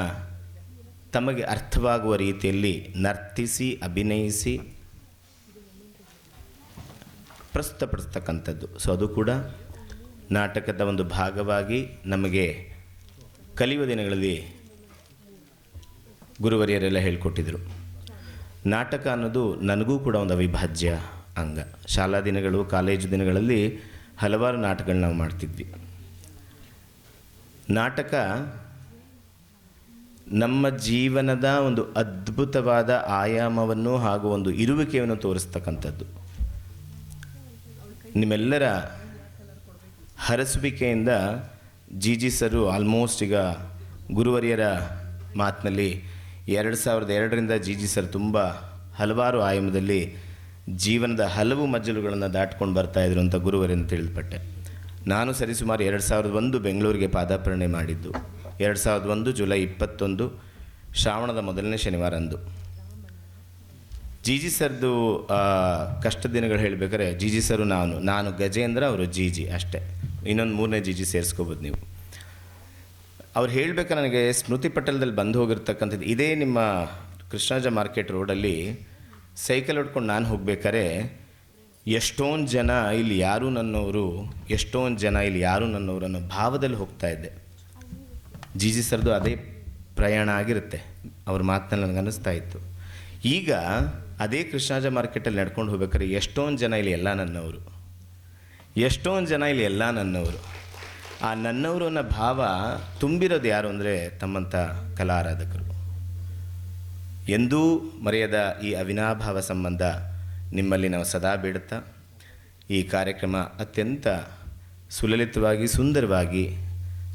ತಮಗೆ ಅರ್ಥವಾಗುವ ರೀತಿಯಲ್ಲಿ ನರ್ತಿಸಿ, ಅಭಿನಯಿಸಿ ಪ್ರಸ್ತುತಪಡಿಸ್ತಕ್ಕಂಥದ್ದು. ಸೊ ಅದು ಕೂಡ ನಾಟಕದ ಒಂದು ಭಾಗವಾಗಿ ನಮಗೆ ಕಲಿಯುವ ದಿನಗಳಲ್ಲಿ ಗುರುವರಿಯರೆಲ್ಲ ಹೇಳಿಕೊಟ್ಟಿದ್ದರು ನಾಟಕ ಅನ್ನೋದು ನನಗೂ ಕೂಡ ಒಂದು ಅವಿಭಾಜ್ಯ ಅಂಗ. ಶಾಲಾ ದಿನಗಳು, ಕಾಲೇಜು ದಿನಗಳಲ್ಲಿ ಹಲವಾರು ನಾಟಕಗಳನ್ನ ನಾವು ಮಾಡ್ತಿದ್ವಿ. ನಾಟಕ ನಮ್ಮ ಜೀವನದ ಒಂದು ಅದ್ಭುತವಾದ ಆಯಾಮವನ್ನು ಹಾಗೂ ಒಂದು ಇರುವಿಕೆಯನ್ನು ತೋರಿಸ್ತಕ್ಕಂಥದ್ದು. ನಿಮ್ಮೆಲ್ಲರ ಹರಸುವಿಕೆಯಿಂದ ಜಿ ಜಿ ಸರು ಆಲ್ಮೋಸ್ಟ್ ಈಗ ಗುರುವರಿಯರ ಮಾತಿನಲ್ಲಿ ಎರಡು ಸಾವಿರದ ಎರಡರಿಂದ ಜಿ ಜಿ ಸರ್ ತುಂಬ ಹಲವಾರು ಆಯಾಮದಲ್ಲಿ ಜೀವನದ ಹಲವು ಮಜ್ಜಲುಗಳನ್ನು ದಾಟ್ಕೊಂಡು ಬರ್ತಾಯಿದ್ರು ಅಂತ ಗುರುವರಿಂದ ತಿಳಿದುಪಟ್ಟೆ. ನಾನು ಸರಿಸುಮಾರು ಎರಡು ಸಾವಿರದ ಒಂದು ಬೆಂಗಳೂರಿಗೆ ಪಾದಾರ್ಪಣೆ ಮಾಡಿದ್ದು. ಎರಡು ಸಾವಿರದ ಒಂದು ಜುಲೈ ಇಪ್ಪತ್ತೊಂದು, ಶ್ರಾವಣದ ಮೊದಲನೇ ಶನಿವಾರ ಅಂದು. ಜಿ ಜಿ ಸರ್ದು ಕಷ್ಟ ದಿನಗಳು ಹೇಳ್ಬೇಕಾದ್ರೆ ಜಿ ಜಿ ಸರು ನಾನು. ನಾನು ಗಜೇಂದ್ರ, ಅವರು ಜಿ ಜಿ ಅಷ್ಟೇ. ಇನ್ನೊಂದು ಮೂರನೇ ಜಿ ಜಿ ಸೇರಿಸ್ಕೋಬೋದು ನೀವು. ಅವ್ರು ಹೇಳಬೇಕಾ ನನಗೆ, ಸ್ಮೃತಿ ಪಟಲದಲ್ಲಿ ಬಂದು ಹೋಗಿರ್ತಕ್ಕಂಥದ್ದು, ಇದೇ ನಿಮ್ಮ ಕೃಷ್ಣರಾಜ ಮಾರ್ಕೆಟ್ ರೋಡಲ್ಲಿ ಸೈಕಲ್ ಹೊಡ್ಕೊಂಡು ನಾನು ಹೋಗ್ಬೇಕಾರೆ ಎಷ್ಟೊಂದು ಜನ ಇಲ್ಲಿ ಯಾರು ನನ್ನವರು ಎಷ್ಟೊಂದು ಜನ ಇಲ್ಲಿ ಯಾರು ನನ್ನವರು ಅನ್ನೋ ಭಾವದಲ್ಲಿ ಹೋಗ್ತಾ ಇದ್ದೆ. ಜಿ ಜಿ ಸರ್ದು ಅದೇ ಪ್ರಯಾಣ ಆಗಿರುತ್ತೆ. ಅವ್ರ ಮಾತಿನಲ್ಲಿ ನನಗೆ ಅನ್ನಿಸ್ತಾ ಇತ್ತು. ಈಗ ಅದೇ ಕೃಷ್ಣರಾಜ ಮಾರ್ಕೆಟಲ್ಲಿ ನಡ್ಕೊಂಡು ಹೋಗ್ಬೇಕಾರೆ ಎಷ್ಟೊಂದು ಜನ ಇಲ್ಲಿ ಎಲ್ಲ ನನ್ನವರು ಎಷ್ಟೊಂದು ಜನ ಇಲ್ಲಿ ಎಲ್ಲ ನನ್ನವರು ಆ ನನ್ನವರು ಅನ್ನೋ ಭಾವ ತುಂಬಿರೋದು ಯಾರು ಅಂದರೆ ತಮ್ಮಂಥ ಕಲಾರಾಧಕರು. ಎಂದೂ ಮರೆಯದ ಈ ಅವಿನಾಭಾವ ಸಂಬಂಧ ನಿಮ್ಮಲ್ಲಿ ನಾವು ಸದಾ ಬೇಡುತ್ತಾ? ಈ ಕಾರ್ಯಕ್ರಮ ಅತ್ಯಂತ ಸುಲಲಿತವಾಗಿ, ಸುಂದರವಾಗಿ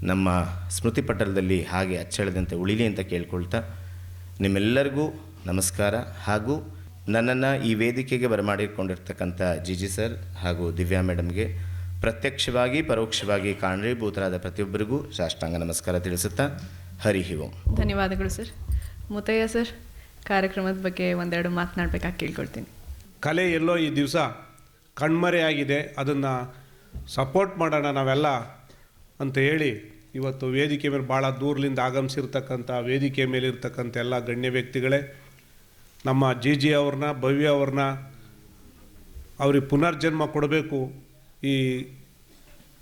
ನಮ್ಮ ಸ್ಮೃತಿ ಪಟಲದಲ್ಲಿ ಹಾಗೆ ಅಚ್ಚಳದಂತೆ ಉಳಿಲಿ ಅಂತ ಕೇಳ್ಕೊಳ್ತಾ ನಿಮ್ಮೆಲ್ಲರಿಗೂ ನಮಸ್ಕಾರ ಹಾಗೂ ನನ್ನನ್ನು ಈ ವೇದಿಕೆಗೆ ಬರಮಾಡಿಕೊಂಡಿರ್ತಕ್ಕಂಥ ಜಿ ಜಿ ಸರ್ ಹಾಗೂ ದಿವ್ಯಾ ಮೇಡಮ್ಗೆ ಪ್ರತ್ಯಕ್ಷವಾಗಿ, ಪರೋಕ್ಷವಾಗಿ ಕಾರಣೀಭೂತರಾದ ಪ್ರತಿಯೊಬ್ಬರಿಗೂ ಸಾಷ್ಟಾಂಗ ನಮಸ್ಕಾರ ತಿಳಿಸುತ್ತಾ ಹರಿಹಿವಂ ಧನ್ಯವಾದಗಳು ಸರ್. ಮುತಯ್ಯ ಸರ್ ಕಾರ್ಯಕ್ರಮದ ಬಗ್ಗೆ ಒಂದೆರಡು ಮಾತನಾಡ್ಬೇಕಾಗಿ ಕೇಳ್ಕೊಳ್ತೀನಿ ಕಲೆ ಎಲ್ಲೋ ಈ ದಿವಸ ಕಣ್ಮರೆಯಾಗಿದೆ ಅದನ್ನು ಸಪೋರ್ಟ್ ಮಾಡೋಣ ನಾವೆಲ್ಲ ಅಂತ ಹೇಳಿ ಇವತ್ತು ವೇದಿಕೆ ಮೇಲೆ ಭಾಳ ದೂರದಿಂದ ಆಗಮಿಸಿರ್ತಕ್ಕಂಥ, ವೇದಿಕೆ ಮೇಲೆ ಇರ್ತಕ್ಕಂಥ ಎಲ್ಲ ಗಣ್ಯ ವ್ಯಕ್ತಿಗಳೇ, ನಮ್ಮ ಜಿ ಜಿ ಅವ್ರನ್ನ, ಭವ್ಯ ಅವ್ರನ್ನ ಅವ್ರಿಗೆ ಪುನರ್ಜನ್ಮ ಕೊಡಬೇಕು, ಈ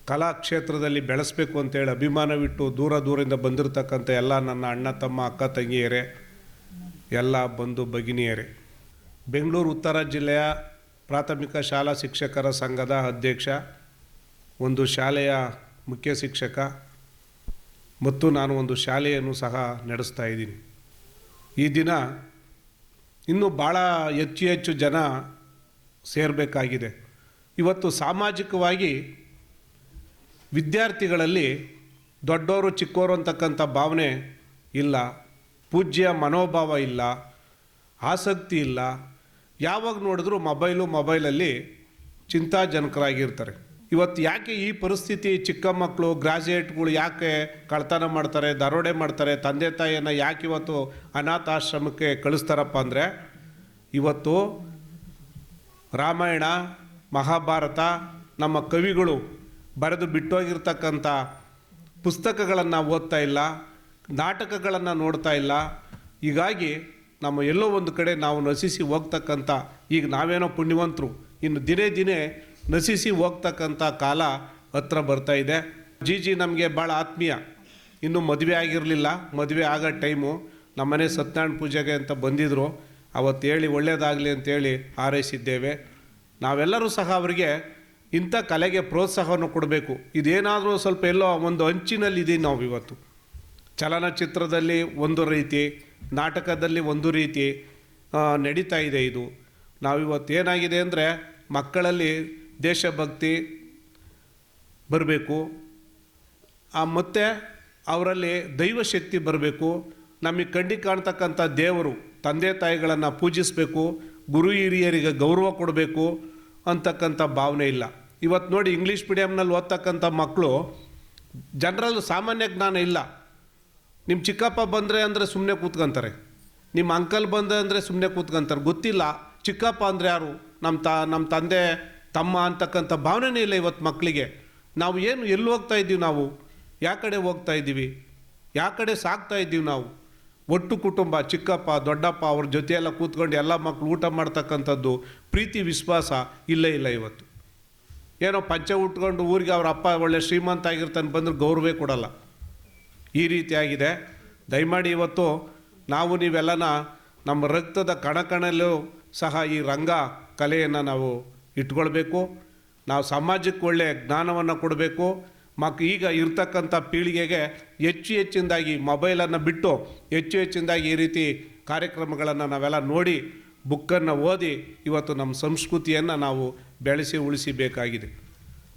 ಕಲಾಕ್ಷೇತ್ರದಲ್ಲಿ ಬೆಳೆಸಬೇಕು ಅಂತೇಳಿ ಅಭಿಮಾನವಿಟ್ಟು ದೂರ ದೂರದಿಂದ ಬಂದಿರತಕ್ಕಂಥ ಎಲ್ಲ ನನ್ನ ಅಣ್ಣ, ತಮ್ಮ, ಅಕ್ಕ, ತಂಗಿಯರೇ ಎಲ್ಲ ಬಂಧು ಭಗಿನಿಯರೇ. ಬೆಂಗಳೂರು ಉತ್ತರ ಜಿಲ್ಲೆಯ ಪ್ರಾಥಮಿಕ ಶಾಲಾ ಶಿಕ್ಷಕರ ಸಂಘದ ಅಧ್ಯಕ್ಷ, ಒಂದು ಶಾಲೆಯ ಮುಖ್ಯ ಶಿಕ್ಷಕ ಮತ್ತು ನಾನು ಒಂದು ಶಾಲೆಯನ್ನು ಸಹ ನಡೆಸ್ತಾ ಇದ್ದೀನಿ. ಈ ದಿನ ಇನ್ನೂ ಭಾಳ ಹೆಚ್ಚು ಹೆಚ್ಚು ಜನ ಸೇರಬೇಕಾಗಿದೆ. ಇವತ್ತು ಸಾಮಾಜಿಕವಾಗಿ ವಿದ್ಯಾರ್ಥಿಗಳಲ್ಲಿ ದೊಡ್ಡವರು ಚಿಕ್ಕವರು ಅಂತಕ್ಕಂಥ ಭಾವನೆ ಇಲ್ಲ. ಪೂಜ್ಯ ಮನೋಭಾವ ಇಲ್ಲ, ಆಸಕ್ತಿ ಇಲ್ಲ. ಯಾವಾಗ ನೋಡಿದ್ರು ಮೊಬೈಲು ಮೊಬೈಲಲ್ಲಿ ಚಿಂತಾಜನಕರಾಗಿರ್ತಾರೆ. ಇವತ್ತು ಯಾಕೆ ಈ ಪರಿಸ್ಥಿತಿ ಚಿಕ್ಕ ಮಕ್ಕಳು, ಗ್ರಾಜುಯೇಟ್ಗಳು ಯಾಕೆ ಕಳ್ತನ ಮಾಡ್ತಾರೆ, ದರೋಡೆ ಮಾಡ್ತಾರೆ, ತಂದೆ ತಾಯಿಯನ್ನು ಯಾಕೆ ಇವತ್ತು ಅನಾಥಾಶ್ರಮಕ್ಕೆ ಕಳಿಸ್ತಾರಪ್ಪ ಅಂದರೆ, ಇವತ್ತು ರಾಮಾಯಣ, ಮಹಾಭಾರತ, ನಮ್ಮ ಕವಿಗಳು ಬರೆದು ಬಿಟ್ಟೋಗಿರ್ತಕ್ಕಂಥ ಪುಸ್ತಕಗಳನ್ನು ಓದ್ತಾ ಇಲ್ಲ. ನಾಟಕಗಳನ್ನು ನೋಡ್ತಾ ಇಲ್ಲ. ಹೀಗಾಗಿ ನಮ್ಮ ಎಲ್ಲೋ ಒಂದು ಕಡೆ ನಾವು ನಶಿಸಿ ಹೋಗ್ತಕ್ಕಂಥ, ಈಗ ನಾವೇನೋ ಪುಣ್ಯವಂತರು, ಇನ್ನು ದಿನೇ ದಿನೇ ನಶಿಸಿ ಹೋಗ್ತಕ್ಕಂಥ ಕಾಲ ಹತ್ರ ಬರ್ತಾ ಇದೆ. ಜಿ ಜಿ ನಮಗೆ ಭಾಳ ಆತ್ಮೀಯ. ಇನ್ನೂ ಮದುವೆ ಆಗಿರಲಿಲ್ಲ. ಮದುವೆ ಆಗೋ ಟೈಮು ನಮ್ಮನೆ ಸತ್ಯನಾರಾಯಣ ಪೂಜೆಗೆ ಅಂತ ಬಂದಿದ್ದರು ಅವತ್ತು ಹೇಳಿ ಒಳ್ಳೆಯದಾಗಲಿ ಅಂತೇಳಿ ಹಾರೈಸಿದ್ದೇವೆ. ನಾವೆಲ್ಲರೂ ಸಹ ಅವರಿಗೆ ಇಂಥ ಕಲೆಗೆ ಪ್ರೋತ್ಸಾಹವನ್ನು ಕೊಡಬೇಕು. ಇದೇನಾದರೂ ಸ್ವಲ್ಪ ಎಲ್ಲೋ ಒಂದು ಅಂಚಿನಲ್ಲಿ ಇದೀವಿ ನಾವು ಇವತ್ತು ಚಲನಚಿತ್ರದಲ್ಲಿ ಒಂದು ರೀತಿ, ನಾಟಕದಲ್ಲಿ ಒಂದು ರೀತಿ ನಡೀತಾ ಇದೆ ಇದು. ನಾವಿವತ್ತು ಏನಾಗಿದೆ ಅಂದರೆ, ಮಕ್ಕಳಲ್ಲಿ ದೇಶಭಕ್ತಿ ಬರಬೇಕು. ಮತ್ತು ಅವರಲ್ಲಿ ದೈವಶಕ್ತಿ ಬರಬೇಕು. ನಮಗೆ ಕಂಡಿ ಕಾಣ್ತಕ್ಕಂಥ ದೇವರು, ತಂದೆ ತಾಯಿಗಳನ್ನು ಪೂಜಿಸಬೇಕು. ಗುರು ಹಿರಿಯರಿಗೆ ಗೌರವ ಕೊಡಬೇಕು ಅಂತಕ್ಕಂಥ ಭಾವನೆ ಇಲ್ಲ. ಇವತ್ತು ನೋಡಿ ಇಂಗ್ಲೀಷ್ ಮೀಡಿಯಮ್ನಲ್ಲಿ ಓದ್ತಕ್ಕಂಥ ಮಕ್ಕಳು, ಜನರಲ್ ಸಾಮಾನ್ಯ ಜ್ಞಾನ ಇಲ್ಲ. ನಿಮ್ಮ ಚಿಕ್ಕಪ್ಪ ಬಂದರೆ ಅಂದರೆ ಸುಮ್ಮನೆ ಕೂತ್ಕೊಂತಾರೆ. ನಿಮ್ಮ ಅಂಕಲ್ ಬಂದ ಅಂದರೆ ಸುಮ್ಮನೆ ಕೂತ್ಕೊಂತಾರೆ. ಗೊತ್ತಿಲ್ಲ, ಚಿಕ್ಕಪ್ಪ ಅಂದರೆ ಯಾರು? ನಮ್ಮ ತ ನಮ್ಮ ತಂದೆ, ತಮ್ಮ ಅಂತಕ್ಕಂಥ ಭಾವನೆನೇ ಇಲ್ಲ ಇವತ್ತು ಮಕ್ಕಳಿಗೆ ನಾವು ಏನು, ಎಲ್ಲಿ ಹೋಗ್ತಾ ಇದ್ದೀವಿ ನಾವು? ಯಾವ ಕಡೆ ಹೋಗ್ತಾ ಇದ್ದೀವಿ? ಯಾವ ಕಡೆ ಸಾಕ್ತಾ ಇದ್ದೀವಿ ನಾವು? ಒಟ್ಟು ಕುಟುಂಬ, ಚಿಕ್ಕಪ್ಪ, ದೊಡ್ಡಪ್ಪ ಅವ್ರ ಜೊತೆ ಎಲ್ಲ ಕೂತ್ಕೊಂಡು ಎಲ್ಲ ಮಕ್ಕಳು ಊಟ ಮಾಡ್ತಕ್ಕಂಥದ್ದು ಪ್ರೀತಿ, ವಿಶ್ವಾಸ ಇಲ್ಲೇ ಇಲ್ಲ ಇವತ್ತು. ಏನೋ ಪಂಚೆ ಉಟ್ಕೊಂಡು ಊರಿಗೆ ಅವ್ರ ಅಪ್ಪ ಒಳ್ಳೆ ಶ್ರೀಮಂತ ಆಗಿರ್ತಾನೆ ಬಂದ್ರೆ ಗೌರವೇ ಕೊಡಲ್ಲ. ಈ ರೀತಿಯಾಗಿದೆ. ದಯಮಾಡಿ ಇವತ್ತು ನಾವು ನೀವೆಲ್ಲನ ನಮ್ಮ ರಕ್ತದ ಕಣಕಣಲ್ಲೂ ಸಹ ಈ ರಂಗ ಕಲೆಯನ್ನು ನಾವು ಇಟ್ಕೊಳ್ಬೇಕು. ನಾವು ಸಮಾಜಕ್ಕೆ ಒಳ್ಳೆಯ ಜ್ಞಾನವನ್ನು ಕೊಡಬೇಕು. ಮಕ್ ಈಗ ಇರ್ತಕ್ಕಂಥ ಪೀಳಿಗೆಗೆ ಹೆಚ್ಚು ಹೆಚ್ಚಿನದಾಗಿ ಮೊಬೈಲನ್ನು ಬಿಟ್ಟು ಹೆಚ್ಚು ಹೆಚ್ಚಿನದಾಗಿ ಈ ರೀತಿ ಕಾರ್ಯಕ್ರಮಗಳನ್ನು ನಾವೆಲ್ಲ ನೋಡಿ ಬುಕ್ಕನ್ನು ಓದಿ ಇವತ್ತು ನಮ್ಮ ಸಂಸ್ಕೃತಿಯನ್ನು ನಾವು ಬೆಳೆಸಿ ಉಳಿಸಬೇಕಾಗಿದೆ.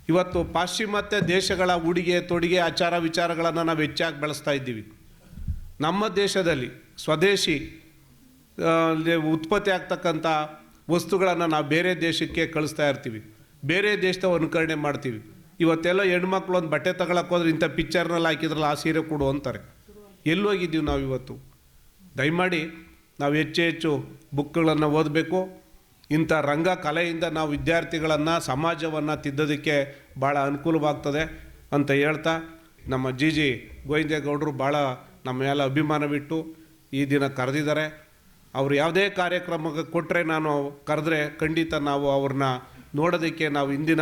ಇವತ್ತು ಪಾಶ್ಚಿಮಾತ್ಯ ದೇಶಗಳ ಉಡುಗೆ, ತೊಡುಗೆ, ಆಚಾರ ವಿಚಾರಗಳನ್ನು ನಾವು ಹೆಚ್ಚಾಗಿ ಬೆಳೆಸ್ತಾ ಇದ್ದೀವಿ. ನಮ್ಮ ದೇಶದಲ್ಲಿ ಸ್ವದೇಶಿ ಉತ್ಪತ್ತಿ ಆಗ್ತಕ್ಕಂಥ ವಸ್ತುಗಳನ್ನು ನಾವು ಬೇರೆ ದೇಶಕ್ಕೆ ಕಳಿಸ್ತಾ ಇರ್ತೀವಿ. ಬೇರೆ ದೇಶದ ಅನುಕರಣೆ ಮಾಡ್ತೀವಿ. ಇವತ್ತೆಲ್ಲ ಹೆಣ್ಮಕ್ಳು ಒಂದು ಬಟ್ಟೆ ಹೋದ್ರೆ ಇಂಥ ಪಿಕ್ಚರ್ನಲ್ಲಿ ಹಾಕಿದ್ರಲ್ಲ ಆ ಸೀರೆ ಕೊಡು ಅಂತಾರೆ. ಎಲ್ಲಿ ಹೋಗಿದ್ದೀವಿ ನಾವು ಇವತ್ತು? ದಯಮಾಡಿ ನಾವು ಹೆಚ್ಚು ಹೆಚ್ಚು ಬುಕ್ಗಳನ್ನು ಓದಬೇಕು. ಇಂಥ ರಂಗ ಕಲೆಯಿಂದ ನಾವು ವಿದ್ಯಾರ್ಥಿಗಳನ್ನು, ಸಮಾಜವನ್ನು ತಿದ್ದೋದಕ್ಕೆ ಭಾಳ ಅನುಕೂಲವಾಗ್ತದೆ ಅಂತ ಹೇಳ್ತಾ ನಮ್ಮ ಜಿ ಜಿ ಗೋವಿಂದೇಗೌಡರು ಭಾಳ ನಮ್ಮ ಮೇಲೆ ಅಭಿಮಾನವಿಟ್ಟು ಈ ದಿನ ಕರೆದಿದ್ದಾರೆ. ಅವರು ಯಾವುದೇ ಕಾರ್ಯಕ್ರಮಕ್ಕೆ ಕೊಟ್ಟರೆ ನಾನು ಕರೆದ್ರೆ ಖಂಡಿತ ನಾವು ಅವ್ರನ್ನ ನೋಡೋದಕ್ಕೆ ನಾವು ಇಂದಿನ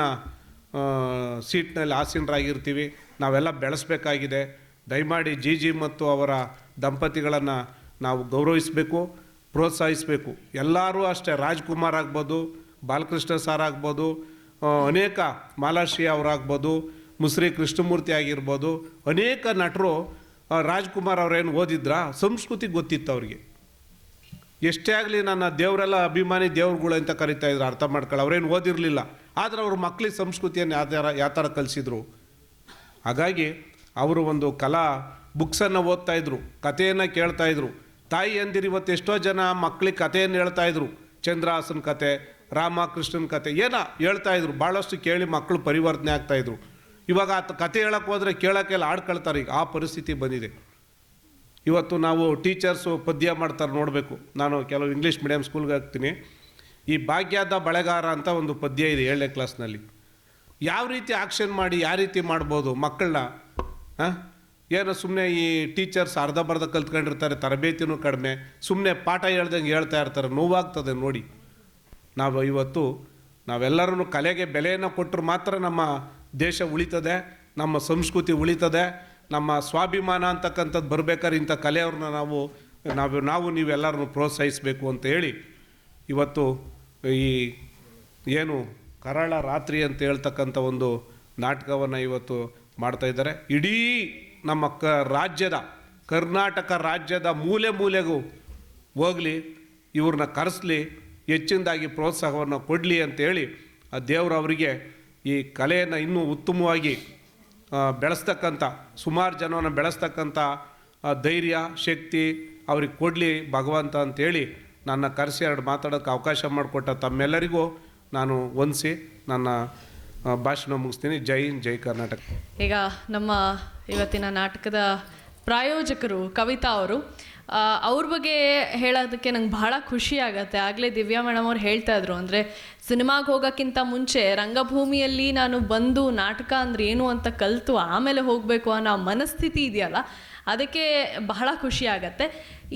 ಸೀಟ್ನಲ್ಲಿ ಆಸೀನರಾಗಿರ್ತೀವಿ. ನಾವೆಲ್ಲ ಬೆಳೆಸಬೇಕಾಗಿದೆ. ದಯಮಾಡಿ ಜಿ ಜಿ ಮತ್ತು ಅವರ ದಂಪತಿಗಳನ್ನು ನಾವು ಗೌರವಿಸಬೇಕು. ಪ್ರೋತ್ಸಾಹಿಸಬೇಕು. ಎಲ್ಲರೂ ಅಷ್ಟೇ, ರಾಜ್ಕುಮಾರ್ ಆಗ್ಬೋದು, ಬಾಲಕೃಷ್ಣ ಸಾರ್ ಆಗ್ಬೋದು ಅನೇಕ ಮಾಲಾಶ್ರೀ ಅವರಾಗ್ಬೋದು, ಮುಸ್ರಿ ಕೃಷ್ಣಮೂರ್ತಿ ಆಗಿರ್ಬೋದು, ಅನೇಕ ನಟರು ರಾಜ್ಕುಮಾರ್ ಅವರೇನು ಓದಿದ್ರ, ಸಂಸ್ಕೃತಿ ಗೊತ್ತಿತ್ತು ಅವ್ರಿಗೆ. ಎಷ್ಟೇ ಆಗಲಿ ನನ್ನ ದೇವರೆಲ್ಲ ಅಭಿಮಾನಿ ದೇವ್ರುಗಳು ಅಂತ ಕರಿತಾ ಇದ್ರು, ಅರ್ಥ ಮಾಡ್ಕೊಳ್ಳಿ, ಅವ್ರೇನು ಓದಿರಲಿಲ್ಲ. ಆದರೆ ಅವ್ರ ಮಕ್ಕಳಿಗೆ ಸಂಸ್ಕೃತಿಯನ್ನು ಯಾವ ಥರ ಯಾವ ಥರ ಕಲಿಸಿದ್ರು? ಹಾಗಾಗಿ, ಅವರು ಒಂದು ಕಲಾ ಬುಕ್ಸನ್ನು ಓದ್ತಾ ಇದ್ರು, ಕಥೆಯನ್ನು ಕೇಳ್ತಾ ಇದ್ರು. ತಾಯಿ ಅಂದಿರು ಇವತ್ತು ಎಷ್ಟೋ ಜನ ಮಕ್ಕಳಿಗೆ ಕಥೆಯನ್ನು ಹೇಳ್ತಾ ಇದ್ರು. ಚಂದ್ರಾಸನ್ ಕತೆ, ರಾಮಕೃಷ್ಣನ ಕತೆ, ಏನೋ ಹೇಳ್ತಾ ಇದ್ರು. ಭಾಳಷ್ಟು ಕೇಳಿ ಮಕ್ಕಳು ಪರಿವರ್ತನೆ ಆಗ್ತಾ ಇದ್ರು. ಇವಾಗ ಆತ ಕತೆ ಹೇಳಕ್ಕೆ ಹೋದರೆ ಕೇಳೋಕ್ಕೆಲ್ಲ ಆಡ್ಕೊಳ್ತಾರೆ. ಈಗ ಆ ಪರಿಸ್ಥಿತಿ ಬಂದಿದೆ. ಇವತ್ತು ನಾವು ಟೀಚರ್ಸು ಪದ್ಯ ಮಾಡ್ತಾರೆ ನೋಡಬೇಕು. ನಾನು ಕೆಲವು ಇಂಗ್ಲೀಷ್ ಮೀಡಿಯಮ್ ಸ್ಕೂಲ್ಗೆ ಹಾಕ್ತೀನಿ ಈ ಭಾಗ್ಯದ ಬಳೆಗಾರ ಅಂತ ಒಂದು ಪದ್ಯ ಇದೆ ಏಳನೇ ಕ್ಲಾಸ್ನಲ್ಲಿ. ಯಾವ ರೀತಿ ಆಕ್ಷನ್ ಮಾಡಿ, ಯಾವ ರೀತಿ ಮಾಡ್ಬೋದು ಮಕ್ಕಳನ್ನ? ಹಾಂ? ಏನೋ ಸುಮ್ಮನೆ ಈ ಟೀಚರ್ಸ್ ಅರ್ಧ ಬರ್ಧ ಕಲ್ತ್ಕೊಂಡಿರ್ತಾರೆ, ತರಬೇತಿನೂ ಕಡಿಮೆ. ಸುಮ್ಮನೆ ಪಾಠ ಹೇಳ್ದಂಗೆ ಹೇಳ್ತಾ ಇರ್ತಾರೆ, ನೋವಾಗ್ತದೆ ನೋಡಿ. ನಾವು ಇವತ್ತು ನಾವೆಲ್ಲರೂ ಕಲೆಗೆ ಬೆಲೆಯನ್ನು ಕೊಟ್ಟರು ಮಾತ್ರ ನಮ್ಮ ದೇಶ ಉಳಿತದೆ, ನಮ್ಮ ಸಂಸ್ಕೃತಿ ಉಳಿತದೆ, ನಮ್ಮ ಸ್ವಾಭಿಮಾನ ಅಂತಕ್ಕಂಥದ್ದು ಬರ್ಬೇಕಾದ್ರೆ ಇಂಥ ಕಲೆಯವ್ರನ್ನ ನಾವು ನಾವು ನಾವು ನೀವೆಲ್ಲರನ್ನು ಪ್ರೋತ್ಸಾಹಿಸಬೇಕು ಅಂತ ಹೇಳಿ ಇವತ್ತು ಈ ಏನು ಕರಾಳ ರಾತ್ರಿ ಅಂತ ಹೇಳ್ತಕ್ಕಂಥ ಒಂದು ನಾಟಕವನ್ನು ಇವತ್ತು ಮಾಡ್ತಾ ಇದ್ದಾರೆ. ಇಡೀ ನಮ್ಮ ಕ ರಾಜ್ಯದ, ಕರ್ನಾಟಕ ರಾಜ್ಯದ ಮೂಲೆ ಮೂಲೆಗೂ ಹೋಗಲಿ, ಇವ್ರನ್ನ ಕರೆಸಲಿ, ಹೆಚ್ಚಿನದಾಗಿ ಪ್ರೋತ್ಸಾಹವನ್ನು ಕೊಡಲಿ ಅಂತೇಳಿ ಆ ದೇವರು ಅವರಿಗೆ ಈ ಕಲೆಯನ್ನು ಇನ್ನೂ ಉತ್ತಮವಾಗಿ ಬೆಳೆಸ್ತಕ್ಕಂಥ, ಸುಮಾರು ಜನವನ್ನು ಬೆಳೆಸ್ತಕ್ಕಂಥ ಧೈರ್ಯ, ಶಕ್ತಿ ಅವ್ರಿಗೆ ಕೊಡಲಿ ಭಗವಂತ ಅಂತೇಳಿ ನನ್ನ ಕರೆಸಿ ಎರಡು ಮಾತಾಡೋಕ್ಕೆ ಅವಕಾಶ ಮಾಡಿಕೊಟ್ಟ ತಮ್ಮೆಲ್ಲರಿಗೂ ನಾನು ವಂದಿಸಿ ನನ್ನ ಭಾಷಣ ಮುಗಿಸ್ತೀನಿ. ಜೈ ಜೈ ಕರ್ನಾಟಕ. ಈಗ ನಮ್ಮ ಇವತ್ತಿನ ನಾಟಕದ ಪ್ರಾಯೋಜಕರು ಕವಿತಾ ಅವರು. ಅವ್ರ ಬಗ್ಗೆ ಹೇಳೋದಕ್ಕೆ ನಂಗೆ ಬಹಳ ಖುಷಿ ಆಗತ್ತೆ. ಆಗಲೇ ದಿವ್ಯಾ ಮೇಡಮ್ ಅವ್ರು ಹೇಳ್ತಾ ಇದ್ರು, ಅಂದರೆ ಸಿನಿಮಾಗೆ ಹೋಗೋಕ್ಕಿಂತ ಮುಂಚೆ ರಂಗಭೂಮಿಯಲ್ಲಿ ನಾನು ಬಂದು ನಾಟಕ ಅಂದ್ರೆ ಏನು ಅಂತ ಕಲಿತು ಆಮೇಲೆ ಹೋಗಬೇಕು ಅನ್ನೋ ಮನಸ್ಥಿತಿ ಇದೆಯಲ್ಲ, ಅದಕ್ಕೆ ಬಹಳ ಖುಷಿ ಆಗತ್ತೆ.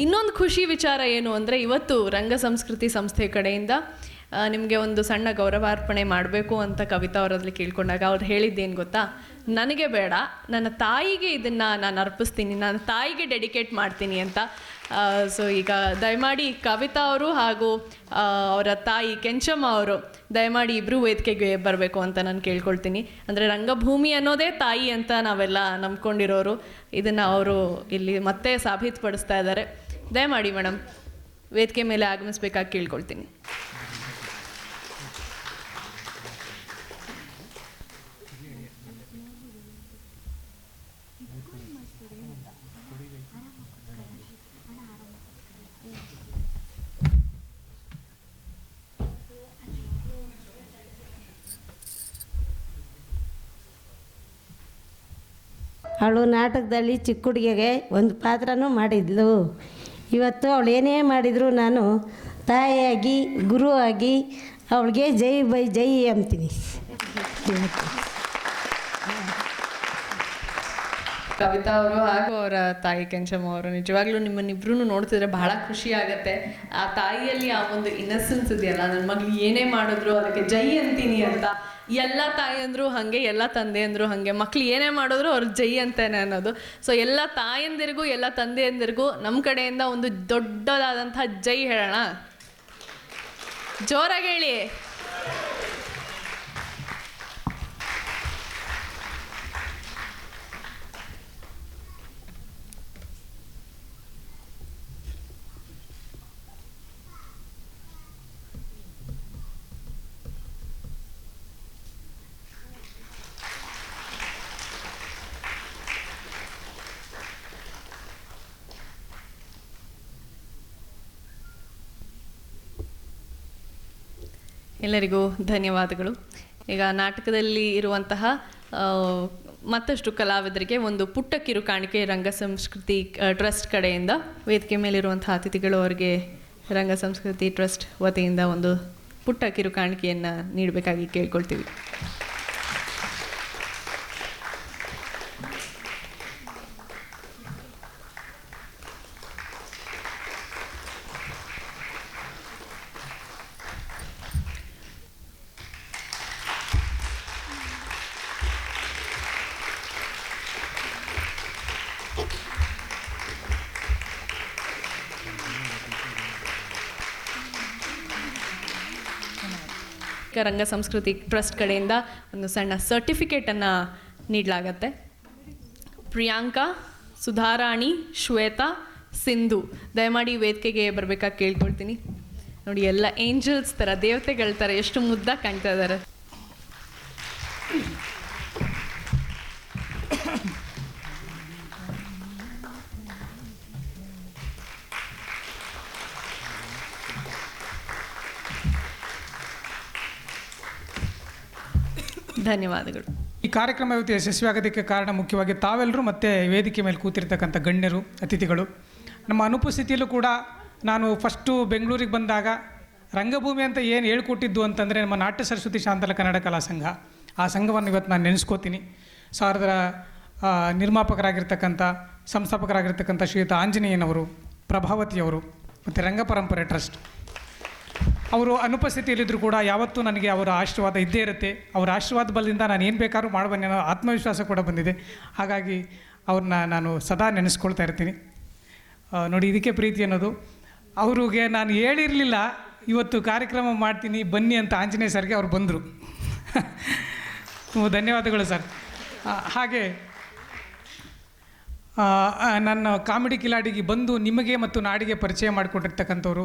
ಇನ್ನೊಂದು ಖುಷಿ ವಿಚಾರ ಏನು ಅಂದರೆ, ಇವತ್ತು ರಂಗ ಸಂಸ್ಕೃತಿ ಸಂಸ್ಥೆ ಕಡೆಯಿಂದ ನಿಮಗೆ ಒಂದು ಸಣ್ಣ ಗೌರವಾರ್ಪಣೆ ಮಾಡಬೇಕು ಅಂತ ಕವಿತಾ ಅವರಲ್ಲಿ ಕೇಳ್ಕೊಂಡಾಗ ಅವ್ರು ಹೇಳಿದ್ದೇನು ಗೊತ್ತಾ? ನನಗೆ ಬೇಡ, ನನ್ನ ತಾಯಿಗೆ ಇದನ್ನು ನಾನು ಅರ್ಪಿಸ್ತೀನಿ, ನನ್ನ ತಾಯಿಗೆ ಡೆಡಿಕೇಟ್ ಮಾಡ್ತೀನಿ ಅಂತ. ಸೊ ಈಗ ದಯಮಾಡಿ ಕವಿತಾ ಅವರು ಹಾಗೂ ಅವರ ತಾಯಿ ಕೆಂಚಮ್ಮ ಅವರು ದಯಮಾಡಿ ಇಬ್ಬರು ವೇದಿಕೆಗೆ ಬರಬೇಕು ಅಂತ ನಾನು ಕೇಳ್ಕೊಳ್ತೀನಿ. ಅಂದರೆ ರಂಗಭೂಮಿ ಅನ್ನೋದೇ ತಾಯಿ ಅಂತ ನಾವೆಲ್ಲ ನಂಬ್ಕೊಂಡಿರೋರು. ಇದನ್ನು ಅವರು ಇಲ್ಲಿ ಮತ್ತೆ ಸಾಬೀತುಪಡಿಸ್ತಾ ಇದ್ದಾರೆ. ದಯಮಾಡಿ ಮೇಡಮ್ ವೇದಿಕೆ ಮೇಲೆ ಆಗಮಿಸ್ಬೇಕಾಗಿ ಕೇಳ್ಕೊಳ್ತೀನಿ. ಅವಳು ನಾಟಕದಲ್ಲಿ ಚಿಕ್ಕ ಹುಡುಗಿಗೆ ಒಂದು ಪಾತ್ರನೂ ಮಾಡಿದ್ಲು. ಇವತ್ತು ಅವಳು ಏನೇ ಮಾಡಿದರೂ ನಾನು ತಾಯಿಯಾಗಿ ಗುರು ಆಗಿ ಅವಳಿಗೆ ಜೈ ಬೈ ಜೈ ಅಂತೀನಿ. ಕವಿತಾ ಅವರು ಹಾಗೂ ಅವರ ತಾಯಿ ಕೆಂಚಮ್ಮ ಅವರು. ನಿಜವಾಗ್ಲೂ ನಿಮ್ಮನ್ನಿಬ್ರು ನೋಡ್ತಿದ್ರೆ ಬಹಳ ಖುಷಿ ಆಗತ್ತೆ. ಆ ತಾಯಿಯಲ್ಲಿ ಆ ಒಂದು ಇನ್ನಸೆನ್ಸ್ ಇದೆಯಲ್ಲ ನನ್ನ ಮಗ್ಳು ಏನೇ ಮಾಡಿದ್ರು ಅದಕ್ಕೆ ಜೈ ಅಂತೀನಿ ಅಂತ. ಎಲ್ಲ ತಾಯಿ ಅಂದ್ರು ಹಾಗೆ, ಎಲ್ಲ ತಂದೆ ಅಂದ್ರು ಹಾಗೆ. ಮಕ್ಳು ಏನೇ ಮಾಡಿದ್ರು ಅವ್ರು ಜೈ ಅಂತಾನೆ ಅನ್ನೋದು. ಸೊ ಎಲ್ಲ ತಾಯಂದಿರಿಗೂ, ಎಲ್ಲ ತಂದೆಯಂದಿರಿಗೂ ನಮ್ಮ ಕಡೆಯಿಂದ ಒಂದು ದೊಡ್ಡದಾದಂತಹ ಜೈ ಹೇಳೋಣ. ಜೋರಾಗಿ ಹೇಳಿ. ಎಲ್ಲರಿಗೂ ಧನ್ಯವಾದಗಳು. ಈಗ ನಾಟಕದಲ್ಲಿ ಇರುವಂತಹ ಮತ್ತಷ್ಟು ಕಲಾವಿದರಿಗೆ ಒಂದು ಪುಟ್ಟ ಕಿರು ಕಾಣಿಕೆ ರಂಗ ಸಂಸ್ಕೃತಿ ಟ್ರಸ್ಟ್ ಕಡೆಯಿಂದ, ವೇದಿಕೆ ಮೇಲಿರುವಂತಹ ಅತಿಥಿಗಳು ಅವರಿಗೆ ರಂಗ ಸಂಸ್ಕೃತಿ ಟ್ರಸ್ಟ್ ವತಿಯಿಂದ ಒಂದು ಪುಟ್ಟ ಕಿರು ಕಾಣಿಕೆಯನ್ನು ನೀಡಬೇಕಾಗಿ ಕೇಳ್ಕೊಳ್ತೀವಿ. ರಂಗ ಸಂಸ್ಕೃತಿ ಟ್ರಸ್ಟ್ ಕಡೆಯಿಂದ ಒಂದು ಸಣ್ಣ ಸರ್ಟಿಫಿಕೇಟನ್ನು ನೀಡಲಾಗತ್ತೆ. ಪ್ರಿಯಾಂಕಾ, ಸುಧಾರಾಣಿ, ಶ್ವೇತಾ, ಸಿಂಧು. ದಯಮಾಡಿ ವೇದಿಕೆಗೆ ಬರಬೇಕಾಗಿ ಕೇಳ್ಕೊಳ್ತೀನಿ. ನೋಡಿ, ಎಲ್ಲ ಏಂಜಲ್ಸ್ ಥರ ದೇವತೆಗಳ ಥರ ಎಷ್ಟು ಮುದ್ದಾಗಿ ಕಾಣ್ತಾ ಇದ್ದಾರೆ ಧನ್ಯವಾದಗಳು. ಈ ಕಾರ್ಯಕ್ರಮ ಇವತ್ತು ಯಶಸ್ವಿಯಾಗೋದಕ್ಕೆ ಕಾರಣ ಮುಖ್ಯವಾಗಿ ತಾವೆಲ್ಲರೂ ಮತ್ತು ವೇದಿಕೆ ಮೇಲೆ ಕೂತಿರ್ತಕ್ಕಂಥ ಗಣ್ಯರು, ಅತಿಥಿಗಳು. ನಮ್ಮ ಅನುಪಸ್ಥಿತಿಯಲ್ಲೂ ಕೂಡ ನಾನು ಫಸ್ಟು ಬೆಂಗಳೂರಿಗೆ ಬಂದಾಗ ರಂಗಭೂಮಿ ಅಂತ ಏನು ಹೇಳ್ಕೊಟ್ಟಿದ್ದು ಅಂತಂದರೆ ನಮ್ಮ ನಾಟ್ಯ ಸರಸ್ವತಿ ಶಾಂತಲ ಕನ್ನಡ ಕಲಾ ಸಂಘ. ಆ ಸಂಘವನ್ನು ಇವತ್ತು ನಾನು ನೆನೆಸ್ಕೋತೀನಿ. ಸಾರದರ ನಿರ್ಮಾಪಕರಾಗಿರ್ತಕ್ಕಂಥ, ಸಂಸ್ಥಾಪಕರಾಗಿರ್ತಕ್ಕಂಥ ಶ್ರೀಯುತ ಆಂಜನೇಯನವರು, ಪ್ರಭಾವತಿಯವರು, ಮತ್ತು ರಂಗಪರಂಪರೆ ಟ್ರಸ್ಟ್. ಅವರು ಅನುಪಸ್ಥಿತಿಯಲ್ಲಿದ್ದರೂ ಕೂಡ ಯಾವತ್ತೂ ನನಗೆ ಅವರ ಆಶೀರ್ವಾದ ಇದ್ದೇ ಇರುತ್ತೆ. ಅವರ ಆಶೀರ್ವಾದ ಬಲದಿಂದ ನಾನು ಏನು ಬೇಕಾದ್ರೂ ಮಾಡಬನ್ನಿ ಅನ್ನೋ ಆತ್ಮವಿಶ್ವಾಸ ಕೂಡ ಬಂದಿದೆ. ಹಾಗಾಗಿ ಅವ್ರನ್ನ ನಾನು ಸದಾ ನೆನೆಸ್ಕೊಳ್ತಾ ಇರ್ತೀನಿ. ನೋಡಿ, ಇದಕ್ಕೆ ಪ್ರೀತಿ ಅನ್ನೋದು. ಅವ್ರಿಗೆ ನಾನು ಹೇಳಿರಲಿಲ್ಲ, ಇವತ್ತು ಕಾರ್ಯಕ್ರಮ ಮಾಡ್ತೀನಿ, ಬನ್ನಿ ಅಂತ ಆಂಜನೇಯ ಸರ್ಗೆ ಅವ್ರು ಬಂದರು. [laughs] ಧನ್ಯವಾದಗಳು ಸರ್. ಹಾಗೆ ನನ್ನ ಕಾಮಿಡಿ ಕಿಲಾಡಿಗೆ ಬಂದು ನಿಮಗೆ ಮತ್ತು ನಾಡಿಗೆ ಪರಿಚಯ ಮಾಡಿಕೊಟ್ಟಿರ್ತಕ್ಕಂಥವ್ರು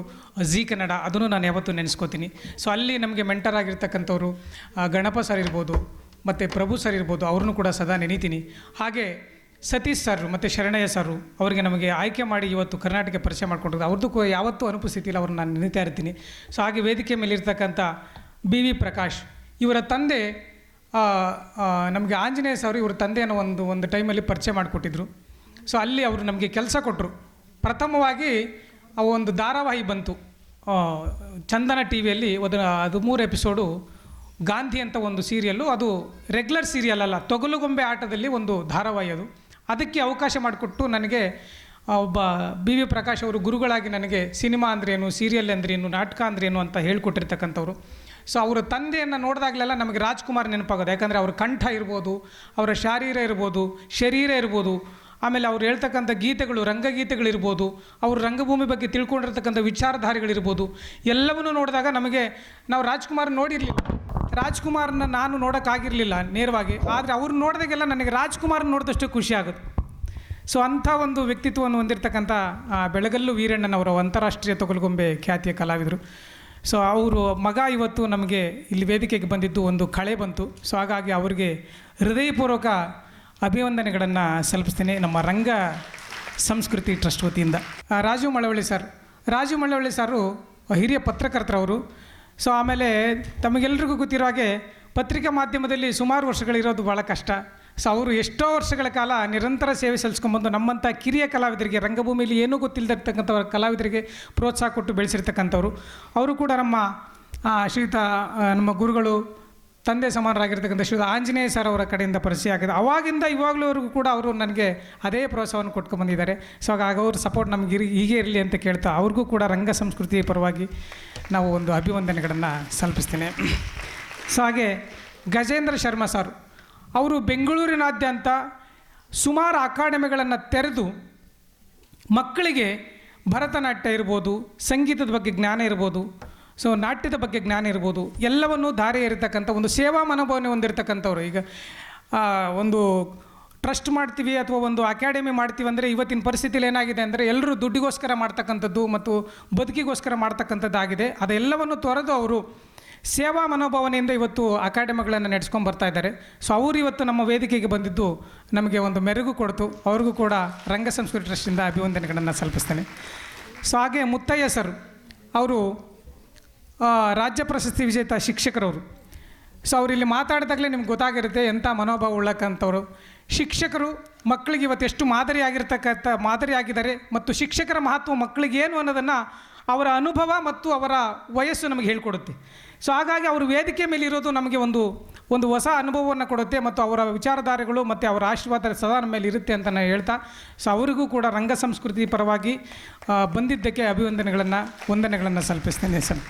ಜಿ ಕನ್ನಡ. ಅದನ್ನು ನಾನು ಯಾವತ್ತೂ ನೆನೆಸ್ಕೋತೀನಿ. ಸೊ ಅಲ್ಲಿ ನಮಗೆ ಮೆಂಟರ್ ಆಗಿರ್ತಕ್ಕಂಥವ್ರು ಗಣಪ ಸರ್ ಇರ್ಬೋದು, ಮತ್ತು ಪ್ರಭು ಸರ್ ಇರ್ಬೋದು, ಅವ್ರನ್ನೂ ಕೂಡ ಸದಾ ನೆನೀತೀನಿ. ಹಾಗೆ ಸತೀಶ್ ಸರ್ ಮತ್ತು ಶರಣಯ್ಯ ಸರು ಅವರಿಗೆ ನಮಗೆ ಆಯ್ಕೆ ಮಾಡಿ ಇವತ್ತು ಕರ್ನಾಟಕ ಪರಿಚಯ ಮಾಡಿಕೊಂಡಿದ್ದು ಅವ್ರದ್ದು ಯಾವತ್ತೂ ಅನುಪಸ್ಥಿತಿಯಲ್ಲಿ ಅವ್ರನ್ನ ನಾನು ನೆನೀತಾ ಇರ್ತೀನಿ. ಸೊ ಹಾಗೆ ವೇದಿಕೆ ಮೇಲಿರ್ತಕ್ಕಂಥ ಬಿ ವಿ ಪ್ರಕಾಶ್, ಇವರ ತಂದೆ ನಮಗೆ ಆಂಜನೇಯ ಸರ್ ಇವ್ರ ತಂದೆಯನ್ನು ಒಂದು ಒಂದು ಟೈಮಲ್ಲಿ ಪರಿಚಯ ಮಾಡಿಕೊಟ್ಟಿದ್ರು. ಸೊ ಅಲ್ಲಿ ಅವರು ನಮಗೆ ಕೆಲಸ ಕೊಟ್ಟರು ಪ್ರಥಮವಾಗಿ ಆ ಒಂದು ಧಾರಾವಾಹಿ ಬಂತು. ಚಂದನ ಟಿ ವಿಯಲ್ಲಿ ಒಂದು ಮೂರು ಎಪಿಸೋಡು ಗಾಂಧಿ ಅಂತ ಒಂದು ಸೀರಿಯಲ್ಲು, ಅದು ರೆಗ್ಯುಲರ್ ಸೀರಿಯಲ್ ಅಲ್ಲ ತೊಗಲುಗೊಂಬೆ ಆಟದಲ್ಲಿ ಒಂದು ಧಾರಾವಾಹಿ ಅದು. ಅದಕ್ಕೆ ಅವಕಾಶ ಮಾಡಿಕೊಟ್ಟು ನನಗೆ ಒಬ್ಬ ಬಿ ವಿ ಪ್ರಕಾಶ್ ಅವರು ಗುರುಗಳಾಗಿ ನನಗೆ ಸಿನಿಮಾ ಅಂದ್ರೇನು ಸೀರಿಯಲ್ ಅಂದ್ರೇನು ನಾಟಕ ಅಂದ್ರೇನು ಅಂತ ಹೇಳ್ಕೊಟ್ಟಿರ್ತಕ್ಕಂಥವ್ರು. ಸೊ ಅವರ ತಂದೆಯನ್ನು ನೋಡಿದಾಗಲೆಲ್ಲ ನಮಗೆ ರಾಜ್ಕುಮಾರ್ ನೆನಪಾಗೋದು. ಯಾಕಂದರೆ ಅವ್ರ ಕಂಠ ಇರ್ಬೋದು, ಅವರ ಶಾರೀರ ಇರ್ಬೋದು, ಶರೀರ ಇರ್ಬೋದು ಆಮೇಲೆ ಅವ್ರು ಹೇಳ್ತಕ್ಕಂಥ ಗೀತೆಗಳು, ರಂಗಗೀತೆಗಳಿರ್ಬೋದು, ಅವರು ರಂಗಭೂಮಿ ಬಗ್ಗೆ ತಿಳ್ಕೊಂಡಿರ್ತಕ್ಕಂಥ ವಿಚಾರಧಾರೆಗಳಿರ್ಬೋದು, ಎಲ್ಲವನ್ನೂ ನೋಡಿದಾಗ ನಮಗೆ, ನಾವು ರಾಜ್ಕುಮಾರ್ ನೋಡಿರಲಿಲ್ಲ. ರಾಜ್ಕುಮಾರ್ನ ನಾನು ನೋಡೋಕ್ಕಾಗಿರಲಿಲ್ಲ ನೇರವಾಗಿ, ಆದರೆ ಅವ್ರು ನೋಡಿದಾಗೆಲ್ಲ ನನಗೆ ರಾಜ್ಕುಮಾರ್ ನೋಡಿದಷ್ಟು ಖುಷಿ ಆಗುತ್ತೆ. ಸೊ ಅಂಥ ಒಂದು ವ್ಯಕ್ತಿತ್ವವನ್ನು ಹೊಂದಿರತಕ್ಕಂಥ ಬೆಳಗಲ್ಲು ವೀರಣ್ಣನವರ ಅಂತಾರಾಷ್ಟ್ರೀಯ ತೊಗಲುಗೊಂಬೆ ಖ್ಯಾತಿಯ ಕಲಾವಿದರು. ಸೊ ಅವರು ಮಗ ಇವತ್ತು ನಮಗೆ ಇಲ್ಲಿ ವೇದಿಕೆಗೆ ಬಂದಿದ್ದು ಒಂದು ಕಳೆ ಬಂತು. ಸೊ ಹಾಗಾಗಿ ಅವರಿಗೆ ಹೃದಯಪೂರ್ವಕ ಅಭಿವಂದನೆಗಳನ್ನು ಸಲ್ಲಿಸ್ತೀನಿ ನಮ್ಮ ರಂಗ ಸಂಸ್ಕೃತಿ ಟ್ರಸ್ಟ್ ವತಿಯಿಂದ. ರಾಜು ಮಳವಳ್ಳಿ ಸರ್. ರಾಜು ಮಳವಳ್ಳಿ ಸರು ಹಿರಿಯ ಪತ್ರಕರ್ತರವರು. ಸೊ, ಆಮೇಲೆ ತಮಗೆಲ್ರಿಗೂ ಗೊತ್ತಿರೋ ಹಾಗೆ ಪತ್ರಿಕಾ ಮಾಧ್ಯಮದಲ್ಲಿ ಸುಮಾರು ವರ್ಷಗಳಿರೋದು ಭಾಳ ಕಷ್ಟ. ಸೊ, ಅವರು ಎಷ್ಟೋ ವರ್ಷಗಳ ಕಾಲ ನಿರಂತರ ಸೇವೆ ಸಲ್ಲಿಸ್ಕೊಂಬಂದು ನಮ್ಮಂಥ ಕಿರಿಯ ಕಲಾವಿದರಿಗೆ ರಂಗಭೂಮಿಯಲ್ಲಿ ಏನೂ ಗೊತ್ತಿಲ್ಲದಿರ್ತಕ್ಕಂಥವ್ರ ಕಲಾವಿದರಿಗೆ ಪ್ರೋತ್ಸಾಹ ಕೊಟ್ಟು ಬೆಳೆಸಿರ್ತಕ್ಕಂಥವ್ರು. ಅವರು ಕೂಡ ನಮ್ಮ ಶ್ರೀತ ನಮ್ಮ ಗುರುಗಳು ತಂದೆ ಸಮಾನರಾಗಿರ್ತಕ್ಕಂಥ ಶ್ರೀ ಆಂಜನೇಯ ಸರ್ ಅವರ ಕಡೆಯಿಂದ ಪರಿಚಯ ಆಗಿದೆ. ಅವಾಗಿಂದ ಇವಾಗಲೂವರೆಗೂ ಕೂಡ ಅವರು ನನಗೆ ಅದೇ ಪ್ರೋತ್ಸಾಹವನ್ನು ಕೊಟ್ಕೊಂಡು ಬಂದಿದ್ದಾರೆ. ಸೊ ಹಾಗಾಗಿ ಅವ್ರ ಸಪೋರ್ಟ್ ನಮಗೆ ಇರಿ, ಹೀಗೆ ಇರಲಿ ಅಂತ ಕೇಳ್ತಾ ಅವ್ರಿಗೂ ಕೂಡ ರಂಗ ಸಂಸ್ಕೃತಿ ಪರವಾಗಿ ನಾವು ಒಂದು ಅಭಿವಂದನೆಗಳನ್ನು ಸಲ್ಪಿಸ್ತೇನೆ ಸೊ ಹಾಗೆ ಗಜೇಂದ್ರ ಶರ್ಮಾ ಸರ್, ಅವರು ಬೆಂಗಳೂರಿನಾದ್ಯಂತ ಸುಮಾರು ಅಕಾಡೆಮಿಗಳನ್ನು ತೆರೆದು ಮಕ್ಕಳಿಗೆ ಭರತನಾಟ್ಯ ಇರ್ಬೋದು, ಸಂಗೀತದ ಬಗ್ಗೆ ಜ್ಞಾನ ಇರ್ಬೋದು ಸೊ ನಾಟ್ಯದ ಬಗ್ಗೆ ಜ್ಞಾನ ಇರ್ಬೋದು. ಎಲ್ಲವನ್ನೂ ದಾರಿ ಇರತಕ್ಕಂಥ ಒಂದು ಸೇವಾ ಮನೋಭಾವನೆ ಹೊಂದಿರತಕ್ಕಂಥವ್ರು. ಈಗ ಒಂದು ಟ್ರಸ್ಟ್ ಮಾಡ್ತೀವಿ ಅಥವಾ ಒಂದು ಅಕಾಡೆಮಿ ಮಾಡ್ತೀವಿ ಅಂದರೆ ಇವತ್ತಿನ ಪರಿಸ್ಥಿತಿಯಲ್ಲಿ ಏನಾಗಿದೆ ಅಂದರೆ ಎಲ್ಲರೂ ದುಡ್ಡಿಗೋಸ್ಕರ ಮಾಡ್ತಕ್ಕಂಥದ್ದು ಮತ್ತು ಬದುಕಿಗೋಸ್ಕರ ಮಾಡ್ತಕ್ಕಂಥದ್ದಾಗಿದೆ. ಅದೆಲ್ಲವನ್ನು ತೊರೆದು ಅವರು ಸೇವಾ ಮನೋಭಾವನೆಯಿಂದ ಇವತ್ತು ಅಕಾಡೆಮಿಗಳನ್ನು ನಡೆಸ್ಕೊಂಡು ಬರ್ತಾ ಇದ್ದಾರೆ. ಸೊ ಅವರು ಇವತ್ತು ನಮ್ಮ ವೇದಿಕೆಗೆ ಬಂದಿದ್ದು ನಮಗೆ ಒಂದು ಮೆರುಗು ಕೊಡ್ತು. ಅವ್ರಿಗೂ ಕೂಡ ರಂಗ ಸಂಸ್ಕೃತಿ ಟ್ರಸ್ಟಿಂದ ಅಭಿವಂದನೆಗಳನ್ನು ಸಲ್ಪಿಸ್ತೇನೆ ಸೊ ಹಾಗೆ ಮುತ್ತಯ್ಯ ಸರ್, ಅವರು ರಾಜ್ಯ ಪ್ರಶಸ್ತಿ ವಿಜೇತ ಶಿಕ್ಷಕರವರು. ಸೊ ಅವರು ಇಲ್ಲಿ ಮಾತಾಡಿದಾಗಲೇ ನಿಮ್ಗೆ ಗೊತ್ತಾಗಿರುತ್ತೆ ಎಂಥ ಮನೋಭಾವ ಉಳ್ಳಕ್ಕಂಥವ್ರು. ಶಿಕ್ಷಕರು ಮಕ್ಕಳಿಗೆ ಇವತ್ತು ಎಷ್ಟು ಮಾದರಿ ಮಾದರಿಯಾಗಿದ್ದಾರೆ ಮತ್ತು ಶಿಕ್ಷಕರ ಮಹತ್ವ ಮಕ್ಕಳಿಗೆ ಏನು ಅನ್ನೋದನ್ನು ಅವರ ಅನುಭವ ಮತ್ತು ಅವರ ವಯಸ್ಸು ನಮಗೆ ಹೇಳ್ಕೊಡುತ್ತೆ. ಸೊ ಹಾಗಾಗಿ ಅವರು ವೇದಿಕೆ ಮೇಲೆ ಇರೋದು ನಮಗೆ ಒಂದು ಒಂದು ಹೊಸ ಅನುಭವವನ್ನು ಕೊಡುತ್ತೆ ಮತ್ತು ಅವರ ವಿಚಾರಧಾರೆಗಳು ಮತ್ತು ಅವರ ಆಶೀರ್ವಾದ ಸದಾ ನಮ್ಮ ಮೇಲೆ ಇರುತ್ತೆ ಅಂತ ನಾನು ಹೇಳ್ತಾ. ಸೊ ಅವರಿಗೂ ಕೂಡ ರಂಗ ಸಂಸ್ಕೃತಿ ಪರವಾಗಿ ಬಂದಿದ್ದಕ್ಕೆ ಅಭಿವಂದನೆಗಳನ್ನು ವಂದನೆಗಳನ್ನು ಸಲ್ಲಿಸ್ತೇನೆ ಸರ್.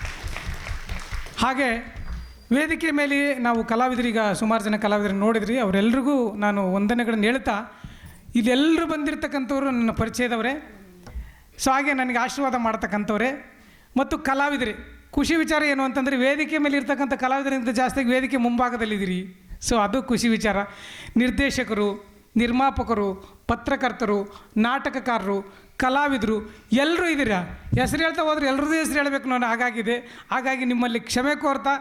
ಹಾಗೆ ವೇದಿಕೆ ಮೇಲೆ ನಾವು ಕಲಾವಿದರೀಗ ಸುಮಾರು ಜನ ಕಲಾವಿದರನ್ನು ನೋಡಿದ್ರಿ. ಅವರೆಲ್ರಿಗೂ ನಾನು ವಂದನೆಗಳನ್ನು ಹೇಳ್ತಾ ಇದೆಲ್ಲರೂ ಬಂದಿರತಕ್ಕಂಥವ್ರು ನನ್ನ ಪರಿಚಯದವರೇ. ಸೊ ಹಾಗೆ ನನಗೆ ಆಶೀರ್ವಾದ ಮಾಡ್ತಕ್ಕಂಥವ್ರೆ. ಮತ್ತು ಕಲಾವಿದರಿ, ಖುಷಿ ವಿಚಾರ ಏನು ಅಂತಂದರೆ ವೇದಿಕೆ ಮೇಲೆ ಇರ್ತಕ್ಕಂಥ ಕಲಾವಿದರಿಂದ ಜಾಸ್ತಿ ವೇದಿಕೆ ಮುಂಭಾಗದಲ್ಲಿದ್ದೀರಿ. ಸೊ ಅದು ಖುಷಿ ವಿಚಾರ. ನಿರ್ದೇಶಕರು, ನಿರ್ಮಾಪಕರು, ಪತ್ರಕರ್ತರು, ನಾಟಕಕಾರರು ಕಲಾವಿದರು ಎಲ್ಲರೂ ಇದ್ದೀರಾ? ಹೆಸರು ಹೇಳ್ತಾ ಹೋದ್ರೆ ಎಲ್ಲರದ್ದು ಹೆಸರು ಹೇಳಬೇಕು ನಾನು, ಹಾಗಾಗಿದೆ. ಹಾಗಾಗಿ ನಿಮ್ಮಲ್ಲಿ ಕ್ಷಮೆ ಕೋರ್ತಾ,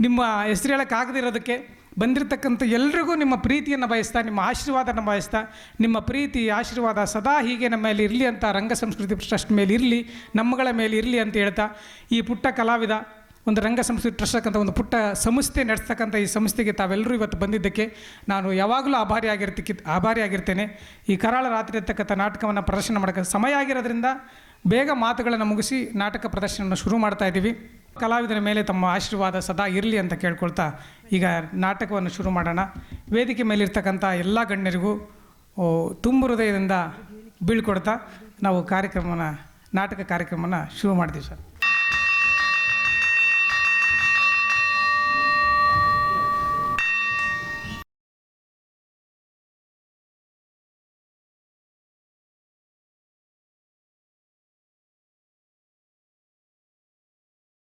ನಿಮ್ಮ ಹೆಸರು ಹೇಳೋಕ್ಕಾಗದಿರೋದಕ್ಕೆ ಬಂದಿರತಕ್ಕಂಥ ಎಲ್ರಿಗೂ ನಿಮ್ಮ ಪ್ರೀತಿಯನ್ನು ಬಯಸ್ತಾ, ನಿಮ್ಮ ಆಶೀರ್ವಾದನ ಬಯಸ್ತಾ, ನಿಮ್ಮ ಪ್ರೀತಿ, ಆಶೀರ್ವಾದ ಸದಾ ಹೀಗೆ ನಮ್ಮ ಮೇಲೆ ಇರಲಿ ಅಂತ ರಂಗ ಸಂಸ್ಕೃತಿ ಟ್ರಸ್ಟ್ ಮೇಲೆ ಇರಲಿ, ನಮ್ಮಗಳ ಮೇಲೆ ಇರಲಿ ಅಂತ ಹೇಳ್ತಾ, ಈ ಪುಟ್ಟ ಕಲಾವಿದ ಒಂದು ರಂಗ ಸಂಸ್ಕೃತಿ ಟ್ರಸ್ಟ್ ಅಂತ ಒಂದು ಪುಟ್ಟ ಸಂಸ್ಥೆ ನಡೆಸ್ತಕ್ಕಂಥ ಈ ಸಂಸ್ಥೆಗೆ ತಾವೆಲ್ಲರೂ ಇವತ್ತು ಬಂದಿದ್ದಕ್ಕೆ ನಾನು ಯಾವಾಗಲೂ ಆಭಾರಿ ಆಗಿರ್ತಕ್ಕೆ, ಆಭಾರಿ ಆಗಿರ್ತೇನೆ. ಈ ಕರಾಳ ರಾತ್ರಿ ಇರ್ತಕ್ಕಂಥ ನಾಟಕವನ್ನು ಪ್ರದರ್ಶನ ಮಾಡೋಕ್ಕೆ ಸಮಯ ಆಗಿರೋದ್ರಿಂದ ಬೇಗ ಮಾತುಗಳನ್ನು ಮುಗಿಸಿ ನಾಟಕ ಪ್ರದರ್ಶನವನ್ನು ಶುರು ಮಾಡ್ತಾ ಇದ್ದೀವಿ. ಕಲಾವಿದರ ಮೇಲೆ ತಮ್ಮ ಆಶೀರ್ವಾದ ಸದಾ ಇರಲಿ ಅಂತ ಕೇಳ್ಕೊಳ್ತಾ ಈಗ ನಾಟಕವನ್ನು ಶುರು ಮಾಡೋಣ. ವೇದಿಕೆ ಮೇಲಿರ್ತಕ್ಕಂಥ ಎಲ್ಲ ಗಣ್ಯರಿಗೂ ತುಂಬ ಹೃದಯದಿಂದ ಬೀಳ್ಕೊಡ್ತಾ ನಾವು ಕಾರ್ಯಕ್ರಮನ ನಾಟಕ ಕಾರ್ಯಕ್ರಮನ ಶುರು ಮಾಡ್ತೀವಿ ಸರ್.